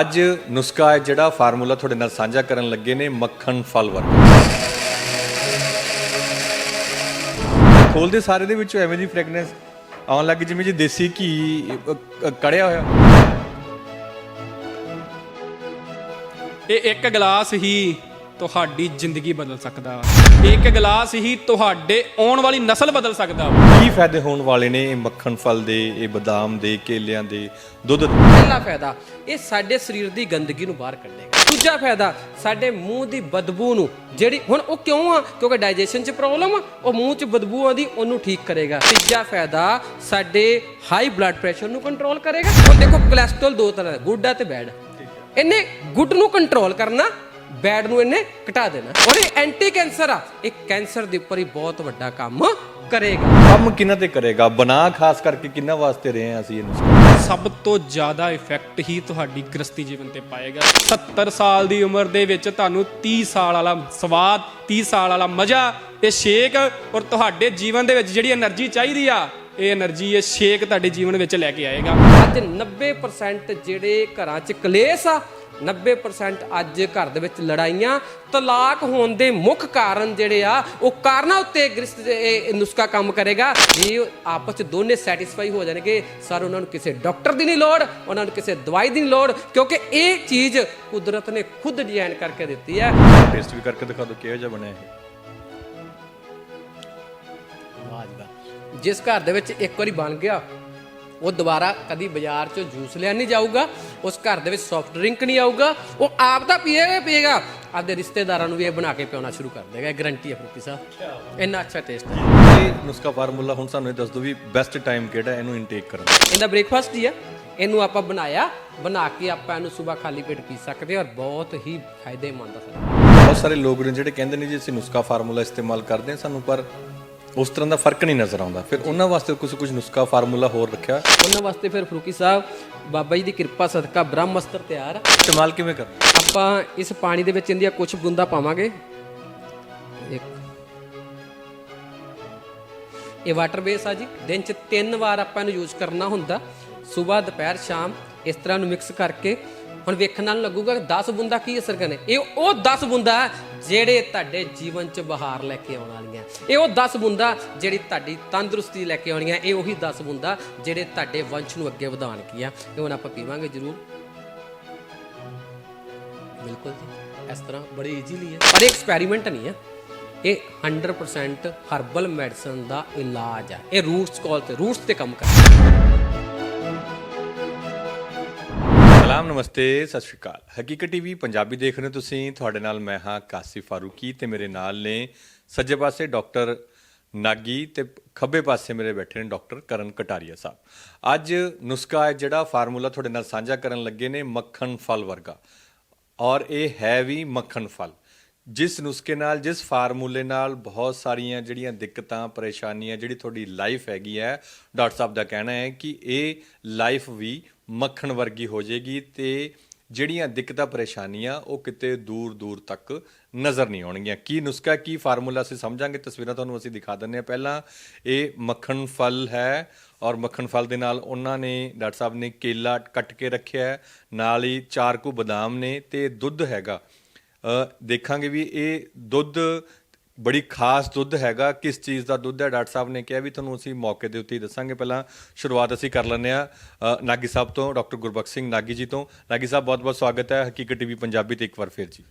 ਅੱਜ ਨੁਸਖਾ ਹੈ ਜਿਹੜਾ ਫਾਰਮੂਲਾ ਤੁਹਾਡੇ ਨਾਲ ਸਾਂਝਾ ਕਰਨ ਲੱਗੇ ਨੇ ਮੱਖਣ ਫਲ ਵਰਗਾ। ਖੋਲਦੇ ਸਾਰੇ ਦੇ ਵਿੱਚੋਂ ਐਵੇਂ ਦੀ ਫ੍ਰੈਗਨੈਂਸ ਆਉਣ ਲੱਗੀ ਜਿਵੇਂ ਜੀ ਦੇਸੀ ਘੀ ਅ, ਕੜਿਆ ਹੋਇਆ। ਇਹ ਇੱਕ ਗਲਾਸ ਹੀ ਤੁਹਾਡੀ ਜ਼ਿੰਦਗੀ ਬਦਲ ਸਕਦਾ ਵਾ। ਇੱਕ ਗਲਾਸ ਹੀ ਤੁਹਾਡੇ ਆਉਣ ਵਾਲੀ ਨਸਲ ਬਦਲ ਸਕਦਾ ਵਾ। ਕੀ ਫਾਇਦੇ ਹੋਣ ਵਾਲੇ ਨੇ ਇਹ ਮੱਖਣ ਫਲ ਦੇ ਇਹ ਬਦਾਮ ਦੇ ਕੇਲਿਆਂ ਦੇ ਦੁੱਧ ਦੇ? ਪਹਿਲਾ ਫਾਇਦਾ ਇਹ ਸਾਡੇ ਸਰੀਰ ਦੀ ਗੰਦਗੀ ਨੂੰ ਬਾਹਰ ਕੱਢੇਗਾ। ਦੂਜਾ ਫਾਇਦਾ ਸਾਡੇ ਮੂੰਹ ਦੀ ਬਦਬੂ ਨੂੰ ਜਿਹੜੀ ਹੁਣ ਉਹ ਕਿਉਂ ਆ? ਕਿਉਂਕਿ ਡਾਈਜੈਸ਼ਨ 'ਚ ਪ੍ਰੋਬਲਮ ਆ ਉਹ ਮੂੰਹ 'ਚ ਬਦਬੂ ਆਉਂਦੀ ਉਹਨੂੰ ਠੀਕ ਕਰੇਗਾ। ਤੀਜਾ ਫਾਇਦਾ ਸਾਡੇ ਹਾਈ ਬਲੱਡ ਪ੍ਰੈਸ਼ਰ ਨੂੰ ਕੰਟਰੋਲ ਕਰੇਗਾ। ਹੁਣ ਦੇਖੋ ਕੋਲੇਸਟ੍ਰੋਲ ਦੋ ਤਰ੍ਹਾਂ ਦਾ ਗੁੱਡ ਆ ਤੇ ਬੈਡ ਇਹਨੇ ਗੁੱਡ ਨੂੰ ਕੰਟਰੋਲ ਕਰਨਾ ਬੈਡ ਨੂੰ ਇਹਨੇ ਘਟਾ ਦੇਣਾ। ਔਰ ਇਹ ਐਂਟੀ ਕੈਂਸਰ ਆ। ਇਹ ਕੈਂਸਰ ਦੇ ਉੱਪਰ ਹੀ ਬਹੁਤ ਵੱਡਾ ਕੰਮ ਕਰੇਗਾ। ਕੰਮ ਕਿਹਨਾਂ ਤੇ ਕਰੇਗਾ? ਬਣਾ ਖਾਸ ਕਰਕੇ ਕਿਹਨਾਂ ਵਾਸਤੇ ਰਹੇ ਆ ਅਸੀਂ ਇਹਨੂੰ? ਸਭ ਤੋਂ ਜ਼ਿਆਦਾ ਇਫੈਕਟ ਹੀ ਤੁਹਾਡੀ ਗ੍ਰਸਤੀ ਜੀਵਨ ਤੇ ਪਾਏਗਾ। 70 ਸਾਲ ਦੀ ਉਮਰ ਦੇ ਵਿੱਚ ਤੁਹਾਨੂੰ 30 ਸਾਲ ਵਾਲਾ ਸਵਾਦ 30 ਸਾਲ ਵਾਲਾ ਮਜ਼ਾ ਤੇ ਸ਼ੇਕ ਔਰ ਤੁਹਾਡੇ ਜੀਵਨ ਦੇ ਵਿੱਚ ਜਿਹੜੀ એનર્ਜੀ ਚਾਹੀਦੀ ਆ ਇਹ એનર્ਜੀ ਇਹ ਸ਼ੇਕ ਤੁਹਾਡੇ ਜੀਵਨ ਵਿੱਚ ਲੈ ਕੇ ਆਏਗਾ। ਅੱਜ 90% ਜਿਹੜੇ ਘਰਾਂ 'ਚ ਕਲੇਸ਼ ਆ 90% ਅੱਜ ਘਰ ਦੇ ਵਿੱਚ ਲੜਾਈਆਂ ਤਲਾਕ ਹੋਣ ਦੇ ਮੁੱਖ ਕਾਰਨ ਜਿਹੜੇ ਆ ਉਹ ਕਾਰਨਾਂ ਉੱਤੇ ਗ੍ਰਸਤ ਇਹ ਨੁਸਖਾ ਕੰਮ ਕਰੇਗਾ। ਜੇ ਆਪਸ 'ਚ ਦੋਨੇ ਸੈਟੀਸਫਾਈ ਹੋ ਜਾਣਗੇ। ਸਰ ਉਹਨਾਂ ਨੂੰ ਕਿਸੇ ਡਾਕਟਰ ਦੀ ਨਹੀਂ ਲੋੜ ਉਹਨਾਂ ਨੂੰ ਕਿਸੇ ਦਵਾਈ ਦੀ ਨਹੀਂ ਲੋੜ ਕਿਉਂਕਿ ਇਹ ਚੀਜ਼ ਕੁਦਰਤ ਨੇ ਖੁਦ ਡਿਜ਼ਾਈਨ ਕਰਕੇ ਦਿੱਤੀ ਹੈ। ਟੇਸਟ ਵੀ ਕਰਕੇ ਦਿਖਾ ਦਿਓ ਕਿਹੋ ਜਿਹਾ ਬਣਿਆ ਇਹ। ਜਿਸ ਘਰ ਦੇ ਵਿੱਚ ਇੱਕ ਵਾਰੀ ਬਣ ਗਿਆ ਉਹ ਦੁਬਾਰਾ ਕਦੀ ਬਾਜ਼ਾਰ 'ਚੋਂ ਜੂਸ ਲੈਣ ਨਹੀਂ ਜਾਊਗਾ ਉਸ ਘਰ ਦੇ ਵਿੱਚ ਸੌਫਟ ਡਰਿੰਕ ਨਹੀਂ ਆਊਗਾ ਉਹ ਆਪ ਤਾਂ ਪੀਏਗਾ ਪੀਏਗਾ। ਆਪਦੇ ਰਿਸ਼ਤੇਦਾਰਾਂ ਨੂੰ ਵੀ ਇਹ ਬਣਾ ਕੇ ਪਿਉਣਾ ਸ਼ੁਰੂ ਕਰ ਦੇਗਾ ਇਹ ਗਰੰਟੀ ਹੈ ਫਰੂਕੀ ਸਾਹਿਬ। ਇੰਨਾ ਅੱਛਾ ਟੇਸਟ ਹੈ। ਇਹ ਨੁਸਖਾ ਫਾਰਮੂਲਾ ਹੁਣ ਸਾਨੂੰ ਇਹ ਦੱਸ ਦਿਓ ਵੀ ਬੈਸਟ ਟਾਈਮ ਕਿਹੜਾ ਇਹਨੂੰ ਇਨਟੇਕ ਕਰਨ ਇਹਦਾ ਬ੍ਰੇਕਫਾਸਟ ਹੀ ਆ ਇਹਨੂੰ ਆਪਾਂ ਬਣਾਇਆ ਬਣਾ ਕੇ ਆਪਾਂ ਇਹਨੂੰ ਸਵੇਰ ਖਾਲੀ ਪੇਟ ਪੀ ਸਕਦੇ ਔਰ ਬਹੁਤ ਹੀ ਫਾਇਦੇਮੰਦ ਹੈ। ਬਹੁਤ ਸਾਰੇ ਲੋਕ ਨੇ ਜਿਹੜੇ ਕਹਿੰਦੇ ਨੇ ਜੀ ਅਸੀਂ ਨੁਸਖਾ ਫਾਰਮੂਲਾ ਇਸਤੇਮਾਲ ਕਰਦੇ ਹਾਂ ਸਾਨੂੰ ਪਰ ਉਸ ਤਰ੍ਹਾਂ ਦਾ ਫ਼ਰਕ ਨਹੀਂ ਨਜ਼ਰ ਆਉਂਦਾ। ਫਿਰ ਉਹਨਾਂ ਵਾਸਤੇ ਕੁਝ ਕੁਝ ਨੁਸਖਾ ਫਾਰਮੂਲਾ ਹੋਰ ਰੱਖਿਆ। ਉਹਨਾਂ ਵਾਸਤੇ ਫਿਰ ਫਰੂਕੀ ਸਾਹਿਬ ਬਾਬਾ ਜੀ ਦੀ ਕਿਰਪਾ ਸਦਕਾ ਬ੍ਰਹਮਸਤਰ ਤਿਆਰ। ਆ ਇਸਤੇਮਾਲ ਕਿਵੇਂ ਕਰਨਾ ਆਪਾਂ ਇਸ ਪਾਣੀ ਦੇ ਵਿੱਚ ਇਹਦੀਆਂ ਕੁਝ ਬੂੰਦਾਂ ਪਾਵਾਂਗੇ। ਇੱਕ। ਇਹ ਵਾਟਰ ਬੇਸ ਆ ਜੀ। ਦਿਨ ਚ ਤਿੰਨ ਵਾਰ ਆਪਾਂ ਇਹਨੂੰ ਯੂਜ਼ ਕਰਨਾ ਹੁੰਦਾ। ਸਵੇਰ ਦੁਪਹਿਰ ਸ਼ਾਮ ਇਸ ਤਰ੍ਹਾਂ ਨੂੰ ਮਿਕਸ ਕਰਕੇ ਹੁਣ ਵੇਖਣ ਨਾਲ ਲੱਗੂਗਾ ਕਿ 10 ਬੂੰਦਾਂ ਕੀ ਅਸਰ ਕਰਨੇ। ਇਹ ਉਹ 10 ਬੁੰਦਾ ਜਿਹੜੇ ਤੁਹਾਡੇ ਜੀਵਨ ਚ ਬਹਾਰ ਲੈ ਕੇ ਆਉਣ ਵਾਲੀਆਂ। ਇਹ ਉਹ 10 ਬੁੰਦਾ ਜਿਹੜੀ ਤੁਹਾਡੀ ਤੰਦਰੁਸਤੀ ਲੈ ਕੇ ਆਉਣੀਆਂ। ਇਹ ਉਹੀ 10 ਬੁੰਦਾ ਜਿਹੜੇ ਤੁਹਾਡੇ ਵੰਸ਼ ਨੂੰ ਅੱਗੇ ਵਧਾਉਣਗੀਆਂ ਇਹ ਹੁਣ ਆਪਾਂ ਪੀਵਾਂਗੇ ਜ਼ਰੂਰ। ਬਿਲਕੁਲ ਜੀ, ਇਸ ਤਰ੍ਹਾਂ ਬੜੀ ਈਜ਼ੀਲੀ ਹੈ। ਪਰ ਇਹ ਐਕਸਪੈਰੀਮੈਂਟ ਨਹੀਂ ਹੈ। ਇਹ 100% ਹਰਬਲ ਮੈਡੀਸਨ ਦਾ ਇਲਾਜ ਹੈ। ਇਹ ਰੂਟਸ ਕਾਲ ਤੇ ਰੂਟਸ ਤੇ ਕੰਮ ਕਰਦਾ। ਹੈ ਸਲਾਮ ਨਮਸਤੇ, ਸਤਿ ਸ਼੍ਰੀ ਅਕਾਲ। ਹਕੀਕਤ ਟੀਵੀ ਪੰਜਾਬੀ ਦੇਖ ਰਹੇ ਹੋ ਤੁਸੀਂ। ਤੁਹਾਡੇ ਨਾਲ ਮੈਂ ਹਾਂ ਕਾਸੀ ਫਾਰੂਕੀ ਤੇ ਮੇਰੇ ਨਾਲ ਨੇ ਸੱਜੇ ਪਾਸੇ ਡਾਕਟਰ ਨਾਗੀ ਤੇ ਖੱਬੇ ਪਾਸੇ ਮੇਰੇ ਬੈਠੇ ਨੇ ਡਾਕਟਰ ਕਰਨ ਕਟਾਰੀਆ ਸਾਹਿਬ। ਅੱਜ ਨੁਸਖਾ ਹੈ ਜਿਹੜਾ ਫਾਰਮੂਲਾ ਤੁਹਾਡੇ ਨਾਲ ਸਾਂਝਾ ਕਰਨ ਲੱਗੇ ਨੇ ਮੱਖਣ ਫਲ ਵਰਗਾ। ਔਰ ਇਹ ਹੈ ਵੀ ਮੱਖਣ ਫਲ। ਜਿਸ ਨੁਸਖੇ ਨਾਲ, ਜਿਸ ਫਾਰਮੂਲੇ ਨਾਲ ਬਹੁਤ ਸਾਰੀਆਂ ਜਿਹੜੀਆਂ ਦਿੱਕਤਾਂ, ਪਰੇਸ਼ਾਨੀਆਂ ਜਿਹੜੀ ਤੁਹਾਡੀ ਲਾਈਫ ਹੈਗੀ ਹੈ, ਡਾਕਟਰ ਸਾਹਿਬ ਦਾ ਕਹਿਣਾ ਹੈ ਕਿ ਇਹ ਲਾਈਫ ਵੀ ਮੱਖਣ ਵਰਗੀ ਹੋ ਜਾਏਗੀ ਤੇ ਜਿਹੜੀਆਂ ਦਿੱਕਤਾਂ, ਪਰੇਸ਼ਾਨੀਆਂ ਉਹ ਕਿਤੇ ਦੂਰ ਦੂਰ ਤੱਕ ਨਜ਼ਰ ਨਹੀਂ ਆਉਣਗੀਆਂ। ਕੀ ਨੁਸਖਾ, ਕੀ ਫਾਰਮੂਲਾ ਅਸੀਂ ਸਮਝਾਂਗੇ? ਤਸਵੀਰਾਂ ਤੁਹਾਨੂੰ ਅਸੀਂ ਦਿਖਾ ਦਿੰਨੇ ਆ ਪਹਿਲਾਂ। ਇਹ ਮੱਖਣ ਫਲ ਹੈ ਔਰ ਮੱਖਣ ਫਲ ਦੇ ਨਾਲ ਉਹਨਾਂ ਨੇ, ਡਾਕਟਰ ਸਾਹਿਬ ਨੇ ਕੇਲਾ ਕੱਟ ਕੇ ਰੱਖਿਆ ਹੈ। ਨਾਲ ਹੀ ਚਾਰ ਕੁ ਬਦਾਮ ਨੇ ਤੇ ਦੁੱਧ ਹੈਗਾ। ਦੇਖਾਂਗੇ ਵੀ ਇਹ ਦੁੱਧ, ਬੜੀ ਖਾਸ ਦੁੱਧ ਹੈਗਾ, ਕਿਸ ਚੀਜ਼ ਦਾ ਦੁੱਧ ਹੈ? ਡਾਕਟਰ ਸਾਹਿਬ ਨੇ ਕਿਹਾ ਵੀ ਤੁਹਾਨੂੰ ਅਸੀਂ ਮੌਕੇ ਦੇ ਉੱਤੇ ਹੀ ਦੱਸਾਂਗੇ। ਪਹਿਲਾਂ ਸ਼ੁਰੂਆਤ ਅਸੀਂ ਕਰ ਲੈਂਦੇ ਆ ਨਾਗੀ ਸਾਹਿਬ ਤੋਂ, ਡਾਕਟਰ ਗੁਰਬਖਸ਼ ਸਿੰਘ ਨਾਗੀ ਜੀ ਤੋਂ। ਨਾਗੀ ਸਾਹਿਬ ਬਹੁਤ-ਬਹੁਤ ਸਵਾਗਤ ਹੈ ਹਕੀਕਤ ਟੀਵੀ ਪੰਜਾਬੀ ਤੇ ਇੱਕ ਵਾਰ ਫੇਰ ਜੀ।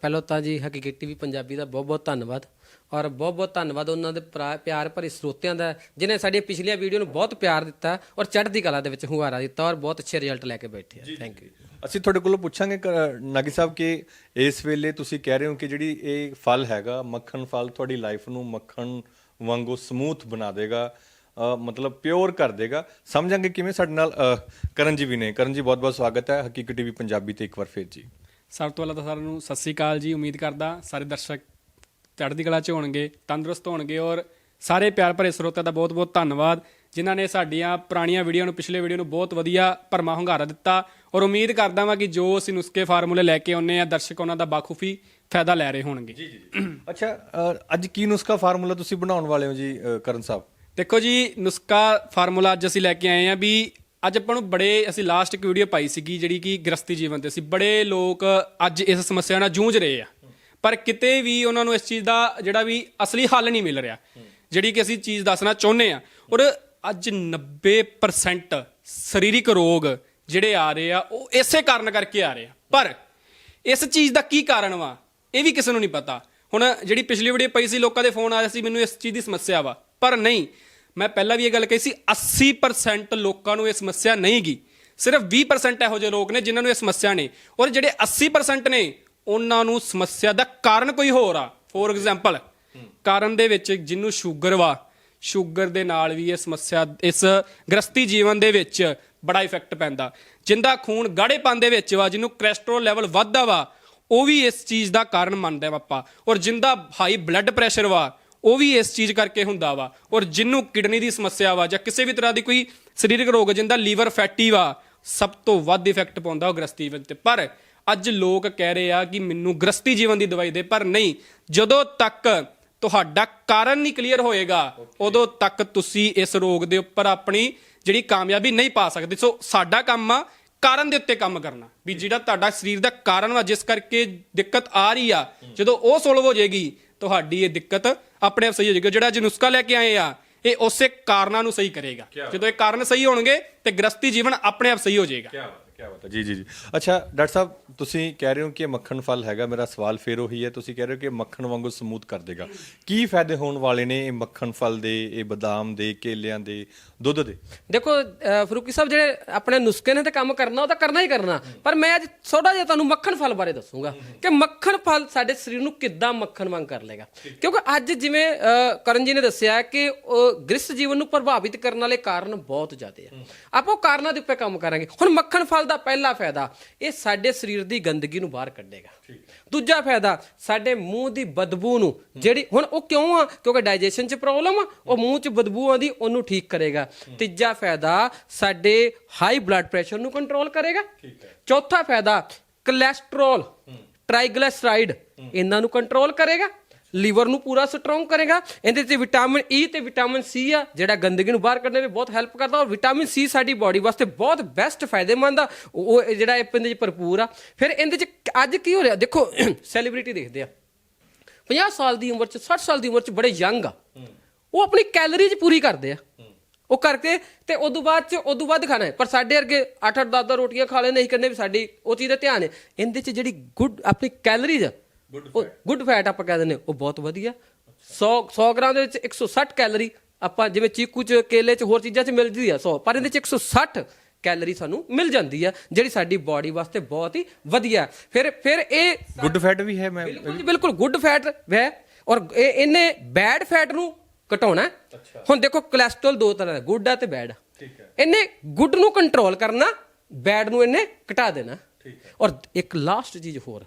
ਪਹਿਲਾਂ ਤਾਂ ਜੀ ਹਕੀਕਤ ਟੀਵੀ ਪੰਜਾਬੀ ਦਾ ਬਹੁਤ ਬਹੁਤ ਧੰਨਵਾਦ। ਔਰ ਬਹੁਤ ਬਹੁਤ ਧੰਨਵਾਦ ਉਹਨਾਂ ਦੇ ਭਰਾ- ਪਿਆਰ ਭਰੇ ਸਰੋਤਿਆਂ ਦਾ ਜਿਨ੍ਹਾਂ ਸਾਡੀਆਂ ਪਿਛਲੀਆਂ ਵੀਡੀਓ ਨੂੰ ਬਹੁਤ ਪਿਆਰ ਦਿੱਤਾ ਔਰ ਚੜ੍ਹਦੀ ਕਲਾ ਦੇ ਵਿੱਚ ਹੁੰਗਾਰਾ ਦਿੱਤਾ ਔਰ ਬਹੁਤ ਅੱਛੇ ਰਿਜ਼ਲਟ ਲੈ ਕੇ ਬੈਠੇ ਆ। ਥੈਂਕ ਯੂ ਅਸੀਂ ਤੁਹਾਡੇ ਕੋਲੋਂ ਪੁੱਛਾਂਗੇ ਕ- ਨਾਗੀ ਸਾਹਿਬ ਕਿ ਇਸ ਵੇਲੇ ਤੁਸੀਂ ਕਹਿ ਰਹੇ ਹੋ ਕਿ ਜਿਹੜੀ ਇਹ ਫਲ ਹੈਗਾ ਮੱਖਣ ਫਲ ਤੁਹਾਡੀ ਲਾਈਫ ਨੂੰ ਮੱਖਣ ਵਾਂਗੂ ਸਮੂਥ ਬਣਾ ਦੇਗਾ ਅ, ਮਤਲਬ ਪਿਓਰ ਕਰ ਦੇਗਾ। ਸਮਝਾਂਗੇ ਕਿਵੇਂ ਸਾਡੇ ਨਾਲ ਅ, ਕਰਨ ਜੀ ਵੀ ਨੇ। ਕਰਨ ਜੀ ਬਹੁਤ-ਬਹੁਤ ਸਵਾਗਤ ਹੈ। ਹਕੀਕਤ ਟੀਵੀ ਪੰਜਾਬੀ ਤੇ ਇੱਕ ਵਾਰ ਫੇਰ ਜੀ। ਸਭ ਤੋਂ ਪਹਿਲਾਂ ਤਾਂ ਸਾਰਿਆਂ ਨੂੰ ਸਤਿ ਸ੍ਰੀ ਅਕਾਲ ਜੀ। ਉਮੀਦ ਕਰਦਾ ਸਾਰੇ ਦਰਸ਼ਕ ਚੜ੍ਹਦੀ ਕਲਾ 'ਚ ਹੋਣਗੇ ਤੰਦਰੁਸਤ ਹੋਣਗੇ ਔਰ ਸਾਰੇ ਪਿਆਰ ਭਰੇ ਸਰੋਤਿਆਂ ਦਾ ਬਹੁਤ-ਬਹੁਤ ਧੰਨਵਾਦ। ਜਿਨ੍ਹਾਂ ਨੇ ਸਾਡੀਆਂ ਪੁਰਾਣੀਆਂ ਵੀਡੀਓ ਨੂੰ ਪਿਛਲੇ ਵੀਡੀਓ ਨੂੰ ਬਹੁਤ ਵਧੀਆ ਭਰਮਾ ਹੁੰਗਾਰਾ ਦਿੱਤਾ ਔਰ ਉਮੀਦ ਕਰਦਾ ਵਾਂ ਕਿ ਜੋ ਅਸੀਂ ਨੁਸਖੇ ਫਾਰਮੂਲੇ ਲੈ ਕੇ ਆਉਨੇ ਆ ਦਰਸ਼ਕ ਉਹਨਾਂ ਦਾ ਬਾਖੂਫੀ ਫਾਇਦਾ ਲੈ ਰਹੇ ਹੋਣਗੇ। ਜੀ ਜੀ ਅੱਛਾ ਅ, ਅੱਜ ਕੀ ਨੁਸਖਾ ਫਾਰਮੂਲਾ ਤੁਸੀਂ ਬਣਾਉਣ ਵਾਲੇ ਹੋ ਜੀ ਅ, ਕਰਨ ਸਾਹਿਬ? ਦੇਖੋ ਜੀ ਨੁਸਖਾ ਫਾਰਮੂਲਾ ਅੱਜ ਅਸੀਂ ਲੈ ਕੇ ਆਏ ਆ ਵੀ ਅੱਜ ਆਪਾਂ ਨੂੰ ਬੜੇ ਅਸੀਂ ਲਾਸਟ ਇੱਕ ਵੀਡੀਓ ਪਾਈ ਸੀਗੀ ਜਿਹੜੀ ਕਿ ਗ੍ਰਸਤੀ ਜੀਵਨ ਤੇ ਸੀ ਬੜੇ ਲੋਕ ਅੱਜ ਇਸ ਸਮੱਸਿਆ ਨਾਲ ਜੂਝ ਰਹੇ ਆ ਪਰ ਕਿਤੇ ਵੀ ਉਹਨਾਂ ਨੂੰ ਇਸ ਚੀਜ਼ ਦਾ ਜਿਹੜਾ ਵੀ ਅਸਲੀ ਹੱਲ ਨਹੀਂ ਮਿਲ ਰਿਹਾ। ਜਿਹੜੀ ਕਿ ਅਸੀਂ ਚੀਜ਼ ਦੱਸਣਾ ਚਾਹੁੰਦੇ ਆ ਔਰ ਅੱਜ 90% ਸਰੀਰਕ ਰੋਗ ਜਿਹੜੇ ਆ ਰਹੇ ਆ ਉਹ ਇਸੇ ਕਾਰਨ ਕਰਕੇ ਆ ਰਹੇ ਆ। ਪਰ ਇਸ ਚੀਜ਼ ਦਾ ਕੀ ਕਾਰਨ ਵਾ ਇਹ ਵੀ ਕਿਸੇ ਨੂੰ ਨਹੀਂ ਪਤਾ। ਹੁਣ ਜਿਹੜੀ ਪਿਛਲੀ ਵੀਡੀਓ ਪਈ ਸੀ ਲੋਕਾਂ ਦੇ ਫੋਨ ਆ ਰਹੇ ਸੀ ਮੈਨੂੰ ਇਸ ਚੀਜ਼ ਦੀ ਸਮੱਸਿਆ ਵਾ। ਪਰ ਨਹੀਂ ਮੈਂ ਪਹਿਲਾਂ ਵੀ ਇਹ ਗੱਲ ਕਹੀ ਸੀ 80% ਲੋਕਾਂ ਨੂੰ ਇਹ ਸਮੱਸਿਆ ਨਹੀਂ ਗੀ। ਸਿਰਫ 20% ਇਹੋ ਜਿਹੇ ਲੋਕ ਨੇ ਜਿਨ੍ਹਾਂ ਨੂੰ ਇਹ ਸਮੱਸਿਆ ਨੇ ਔਰ ਜਿਹੜੇ 80% ਨੇ ਉਹਨਾਂ ਨੂੰ ਸਮੱਸਿਆ ਦਾ ਕਾਰਨ ਕੋਈ ਹੋਰ ਆ। ਫੋਰ ਐਗਜ਼ਾਮਪਲ ਕਾਰਨ ਦੇ ਵਿੱਚ ਜਿਹਨੂੰ ਸ਼ੂਗਰ ਵਾ ਸ਼ੂਗਰ ਦੇ ਨਾਲ ਵੀ ਇਹ ਸਮੱਸਿਆ, ਇਸ ਗ੍ਰਸਤੀ ਜੀਵਨ ਦੇ ਵਿੱਚ ਬੜਾ ਇਫੈਕਟ ਪੈਂਦਾ। ਜਿੰਦਾ ਖੂਨ ਗਾੜੇਪਨ ਦੇ ਵਿੱਚ ਵਾ, ਜਿਹਨੂੰ ਕੋਲੇਸਟ੍ਰੋਲ ਲੈਵਲ ਵੱਧਦਾ ਵਾ, ਉਹ ਵੀ ਇਸ ਚੀਜ਼ ਦਾ ਕਾਰਨ ਮੰਨਦਾ ਵਾ ਆਪਾਂ। ਔਰ ਜਿੰਦਾ ਹਾਈ ਬਲੱਡ ਪ੍ਰੈਸ਼ਰ ਵਾ, ਉਹ ਵੀ ਇਸ ਚੀਜ਼ ਕਰਕੇ ਹੁੰਦਾ ਵਾ। ਔਰ ਜਿਹਨੂੰ ਕਿਡਨੀ ਦੀ ਸਮੱਸਿਆ ਵਾ ਜਾਂ ਕਿਸੇ ਵੀ ਤਰ੍ਹਾਂ ਦੀ ਕੋਈ ਸਰੀਰਕ ਰੋਗ ਜਿੰਦਾ ਲੀਵਰ ਫੈਟੀ ਵਾ, ਸਭ ਤੋਂ ਵੱਧ ਇਫੈਕਟ ਪਾਉਂਦਾ ਉਹ ਗ੍ਰਸਤੀ ਜੀਵਨ ਤੇ। ਪਰ ਅੱਜ ਲੋਕ ਕਹਿ ਰਹੇ ਆ ਕਿ ਮੈਨੂੰ ਗ੍ਰਸਤੀ ਜੀਵਨ ਦੀ ਦਵਾਈ ਦੇ ਪਰ ਨਹੀਂ। ਜਦੋਂ ਤੱਕ ਤੁਹਾਡਾ ਕਾਰਨ ਨਹੀਂ ਕਲੀਅਰ ਹੋਏਗਾ ਉਦੋਂ ਤੱਕ ਤੁਸੀਂ ਇਸ ਰੋਗ ਦੇ ਉੱਪਰ ਆਪਣੀ ਜਿਹੜੀ ਕਾਮਯਾਬੀ ਨਹੀਂ ਪਾ ਸਕਦੇ। ਸੋ ਸਾਡਾ ਕੰਮ ਆ ਕਾਰਨ ਦੇ ਉੱਤੇ ਕੰਮ ਕਰਨਾ। ਵੀ ਜਿਹੜਾ ਤੁਹਾਡਾ ਸਰੀਰ ਦਾ ਕਾਰਨ ਵਾ ਜਿਸ ਕਰਕੇ ਦਿੱਕਤ ਆ ਰਹੀ ਆ ਜਦੋਂ ਉਹ ਸੋਲਵ ਹੋ ਜਾਏਗੀ ਤੁਹਾਡੀ ਇਹ ਦਿੱਕਤ ਆਪਣੇ ਆਪ ਸਹੀ ਹੋ ਜਾਏਗੀ। ਜਿਹੜਾ ਅੱਜ ਨੁਸਖਾ ਲੈ ਕੇ ਆਏ ਆ ਇਹ ਉਸੇ ਕਾਰਨਾਂ ਨੂੰ ਸਹੀ ਕਰੇਗਾ। ਜਦੋਂ ਇਹ ਕਾਰਨ ਸਹੀ ਹੋਣਗੇ ਤੇ ਗ੍ਰਸਤੀ ਜੀਵਨ ਆਪਣੇ ਆਪ ਸਹੀ ਹੋ ਜਾਏਗਾ। ਕੀ ਬਾਤ ਜੀ ਜੀ ਜੀ। ਅੱਛਾ ਡਾਕਟਰ ਸਾਹਿਬ ਤੁਸੀਂ ਕਹਿ ਰਹੇ ਹੋ ਕਿ ਇਹ ਮੱਖਣ ਫਲ ਹੈਗਾ ਮੇਰਾ ਸਵਾਲ ਫੇਰ ਉਹੀ ਹੈ ਤੁਸੀਂ ਕਹਿ ਰਹੇ ਹੋ ਕਿ ਮੱਖਣ ਵਾਂਗੂ ਸਮੂਥ ਕਰ ਦੇਗਾ। ਕੀ ਫਾਇਦੇ ਹੋਣ ਵਾਲੇ ਨੇ ਇਹ ਮੱਖਣ ਫਲ ਦੇ ਇਹ ਬਦਾਮ ਦੇ ਕੇਲਿਆਂ ਦੇ ਦੁੱਧ ਦੇ? ਦੇਖੋ ਅਹ ਫਰੂਕੀ ਸਾਹਿਬ ਜਿਹੜੇ ਆਪਣੇ ਨੁਸਖੇ ਨੇ ਤੇ ਕੰਮ ਕਰਨਾ ਉਹ ਤਾਂ ਕਰਨਾ ਹੀ ਕਰਨਾ। ਪਰ ਮੈਂ ਅੱਜ ਥੋੜਾ ਜਿਹਾ ਤੁਹਾਨੂੰ ਮੱਖਣ ਫਲ ਬਾਰੇ ਦੱਸੂਗਾ ਕਿ ਮੱਖਣ ਫਲ ਸਾਡੇ ਸਰੀਰ ਨੂੰ ਕਿੱਦਾਂ ਮੱਖਣ ਵਾਂਗ ਕਰ ਲੇਗਾ ਕਿਉਂਕਿ ਅੱਜ ਜਿਵੇਂ ਅਹ, ਕਰਨ ਜੀ ਨੇ ਦੱਸਿਆ ਕਿ ਉਹ ਗ੍ਰਸਤ ਜੀਵਨ ਨੂੰ ਪ੍ਰਭਾਵਿਤ ਕਰਨ ਵਾਲੇ ਕਾਰਨ ਬਹੁਤ ਜ਼ਿਆਦੇ ਆ। ਆਪਾਂ ਉਹ ਕਾਰਨਾਂ ਦੇ ਉੱਪਰ ਕੰਮ ਕਰਾਂਗੇ। ਹੁਣ ਮੱਖਣ ਫਲ ਦਾ ਪਹਿਲਾ ਫਾਇਦਾ ਇਹ ਸਾਡੇ ਸਰੀਰ ਦੀ ਗੰਦਗੀ ਨੂੰ ਬਾਹਰ ਕੱਢੇਗਾ। ਦੂਜਾ ਫਾਇਦਾ ਸਾਡੇ ਮੂੰਹ ਦੀ ਬਦਬੂ ਨੂੰ ਜਿਹੜੀ ਹੁਣ ਉਹ ਕਿਉਂ ਆ? ਕਿਉਂਕਿ ਡਾਈਜੈਸ਼ਨ 'ਚ ਪ੍ਰੋਬਲਮ ਆ ਉਹ ਮੂੰਹ 'ਚ ਬਦਬੂ ਆਉਂਦੀ ਉਹਨੂੰ ਠੀਕ ਕਰੇਗਾ। ਤੀਜਾ ਫਾਇਦਾ ਸਾਡੇ ਹਾਈ ਬਲੱਡ ਪ੍ਰੈਸ਼ਰ ਨੂੰ ਕੰਟਰੋਲ ਕਰੇਗਾ। ਚੌਥਾ ਫਾਇਦਾ ਕੋਲੇਸਟ੍ਰੋਲ ਟ੍ਰਾਈਗਲਿਸਰਾਈਡ ਇਹਨਾਂ ਨੂੰ ਕੰਟਰੋਲ ਕਰੇਗਾ। ਲੀਵਰ ਨੂੰ ਪੂਰਾ ਸਟਰੋਂਗ ਕਰੇਗਾ। ਇਹਦੇ e ਤੇ ਵਿਟਾਮਿਨ ਈ ਤੇ ਵਿਟਾਮਿਨ ਸੀ ਆ, ਜਿਹੜਾ ਗੰਦਗੀ ਨੂੰ ਬਾਹਰ ਕੱਢਣ ਵਿੱਚ ਬਹੁਤ ਹੈਲਪ ਕਰਦਾ। ਔਰ ਵਿਟਾਮਿਨ ਸੀ ਸਾਡੀ ਬਾਡੀ ਵਾਸਤੇ ਬਹੁਤ ਬੈਸਟ ਫਾਇਦੇਮੰਦ ਆ। ਉਹ ਉਹ ਜਿਹੜਾ ਇਹ ਇਹਦੇ ਚ ਭਰਪੂਰ ਆ। ਫਿਰ ਇਹਦੇ ਚ ਅੱਜ ਕੀ ਹੋ ਰਿਹਾ? ਦੇਖੋ ਸੈਲੀਬ੍ਰਿਟੀ ਦੇਖਦੇ ਆ। 50 ਸਾਲ ਦੀ ਉਮਰ ਚ 60 ਸਾਲ ਦੀ ਉਮਰ ਚ ਬੜੇ ਯੰਗ ਆ। ਉਹ ਆਪਣੀ ਕੈਲਰੀਜ਼ ਪੂਰੀ ਕਰਦੇ ਆ। ਉਹ ਕਰਕੇ ਤੇ ਉਦੋਂ ਬਾਅਦ ਚ, ਉਦੋਂ ਬਾਅਦ ਖਾਣਾ ਹੈ। ਪਰ ਸਾਡੇ ਵਰਗੇ 8-8 10 ਰੋਟੀਆਂ ਖਾ ਲੈਣੇ ਨਹੀਂ ਕਹਿੰਦੇ ਵੀ ਸਾਡੀ ਉਹ ਚੀਜ਼ ਦਾ ਧਿਆਨ ਹੈ। ਇਹਦੇ ਚ ਜਿਹੜੀ ਗੁੱਡ ਆਪਣੀ ਕੈਲਰੀਜ਼ ਆ ਗੁੱਡ ਫੈਟ ਆਪਾਂ ਕਹਿ ਦਿੰਦੇ ਉਹ ਬਹੁਤ ਵਧੀਆ। 100 100 ਗ੍ਰਾਮ ਦੇ ਵਿੱਚ 160 ਕੈਲਰੀ ਆਪਾਂ ਜਿਵੇਂ ਚੀਕੂ ਚ ਕੇਲੇ ਚ ਹੋਰ ਚੀਜ਼ਾਂ ਚ ਮਿਲਦੀ ਆ 100 ਪਰ ਇਹਦੇ ਚ 160 ਕੈਲਰੀ ਸਾਨੂੰ ਮਿਲ ਜਾਂਦੀ ਆ ਜਿਹੜੀ ਸਾਡੀ ਬਾਡੀ ਵਾਸਤੇ ਬਹੁਤ ਹੀ ਵਧੀਆ। ਫਿਰ ਫਿਰ ਇਹ ਗੁੱਡ ਫੈਟ ਵੀ ਹੈ ਮੈਂ ਬਿਲਕੁਲ ਗੁੱਡ ਫੈਟ ਹੈ ਔਰ ਇਹ ਇਹਨੇ ਬੈਡ ਫੈਟ ਨੂੰ ਘਟਾਉਣਾ। ਹੁਣ ਦੇਖੋ ਕੋਲੇਸਟ੍ਰੋਲ ਦੋ ਤਰ੍ਹਾਂ ਦਾ ਗੁੱਡ ਆ ਤੇ ਬੈਡ ਠੀਕ ਹੈ। ਇਹਨੇ ਗੁੱਡ ਨੂੰ ਕੰਟਰੋਲ ਕਰਨਾ ਬੈਡ ਨੂੰ ਇਹਨੇ ਘਟਾ ਦੇਣਾ। ਠੀਕ ਹੈ। ਔਰ ਇੱਕ ਲਾਸਟ ਚੀਜ਼ ਹੋਰ।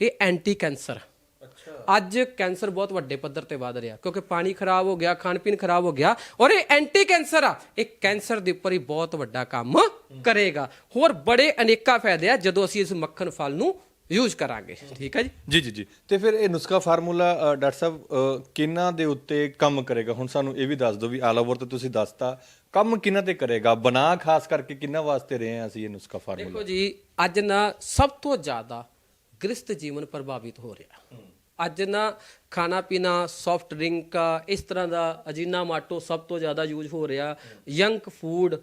ਇਹ ਐਂਟੀ ਕੈਂਸਰ ਅੱਜ ਕੈਂਸਰ ਬਹੁਤ ਵੱਡੇ ਪੱਧਰ ਤੇ ਵਧ ਰਿਹਾ ਕਿਉਂਕਿ ਪਾਣੀ ਖਰਾਬ ਹੋ ਗਿਆ ਖਾਣ ਪੀਣ ਖਰਾਬ ਹੋ ਗਿਆ ਔਰ ਇਹ ਐਂਟੀ ਕੈਂਸਰ ਆ। ਇਹ ਕੈਂਸਰ ਦੇ ਉੱਪਰ ਹੀ ਬਹੁਤ ਵੱਡਾ ਕੰਮ ਕਰੇਗਾ। ਹੋਰ ਬੜੇ ਅਨੇਕਾਂ ਫਾਇਦੇ ਆ ਜਦੋਂ ਅਸੀਂ ਇਸ ਮੱਖਣ ਫਲ ਨੂੰ ਯੂਜ਼ ਕਰਾਂਗੇ। ਠੀਕ ਹੈ ਜੀ? ਜੀ ਜੀ ਜੀ। ਤੇ ਫਿਰ ਇਹ ਨੁਸਖਾ ਫਾਰਮੂਲਾ ਡਾਕਟਰ ਸਾਹਿਬ ਅ, ਕਿਹਨਾਂ ਦੇ ਉੱਤੇ ਕੰਮ ਕਰੇਗਾ? ਹੁਣ ਸਾਨੂੰ ਇਹ ਵੀ ਦੱਸ ਦਿਓ ਵੀ ਆਲ ਓਵਰ ਤੇ ਤੁਸੀਂ ਦੱਸਤਾ ਕੰਮ ਕਿਹਨਾਂ ਤੇ ਕਰੇਗਾ? ਬਣਾ ਖਾਸ ਕਰਕੇ ਕਿਹਨਾਂ ਵਾਸਤੇ ਰਹੇ ਹਾਂ ਅਸੀਂ ਇਹ ਨੁਸਖਾ ਫਾਰਮੂਲਾ? ਦੇਖੋ ਜੀ ਅੱਜ ਨਾ ਸਭ ਤੋਂ ਜ਼ਿਆਦਾ ਗ੍ਰਸਤ ਜੀਵਨ ਪ੍ਰਭਾਵਿਤ ਹੋ ਰਿਹਾ। ਅੱਜ ਨਾ ਖਾਣਾ ਪੀਣਾ ਸੌਫਟ ਡਰਿੰਕ ਇਸ ਤਰ੍ਹਾਂ ਦਾ ਅਜੀਨਾ ਮਾਟੋ ਸਭ ਤੋਂ ਜ਼ਿਆਦਾ ਯੂਜ਼ ਹੋ ਰਿਹਾ। ਯੰਗ ਫੂਡ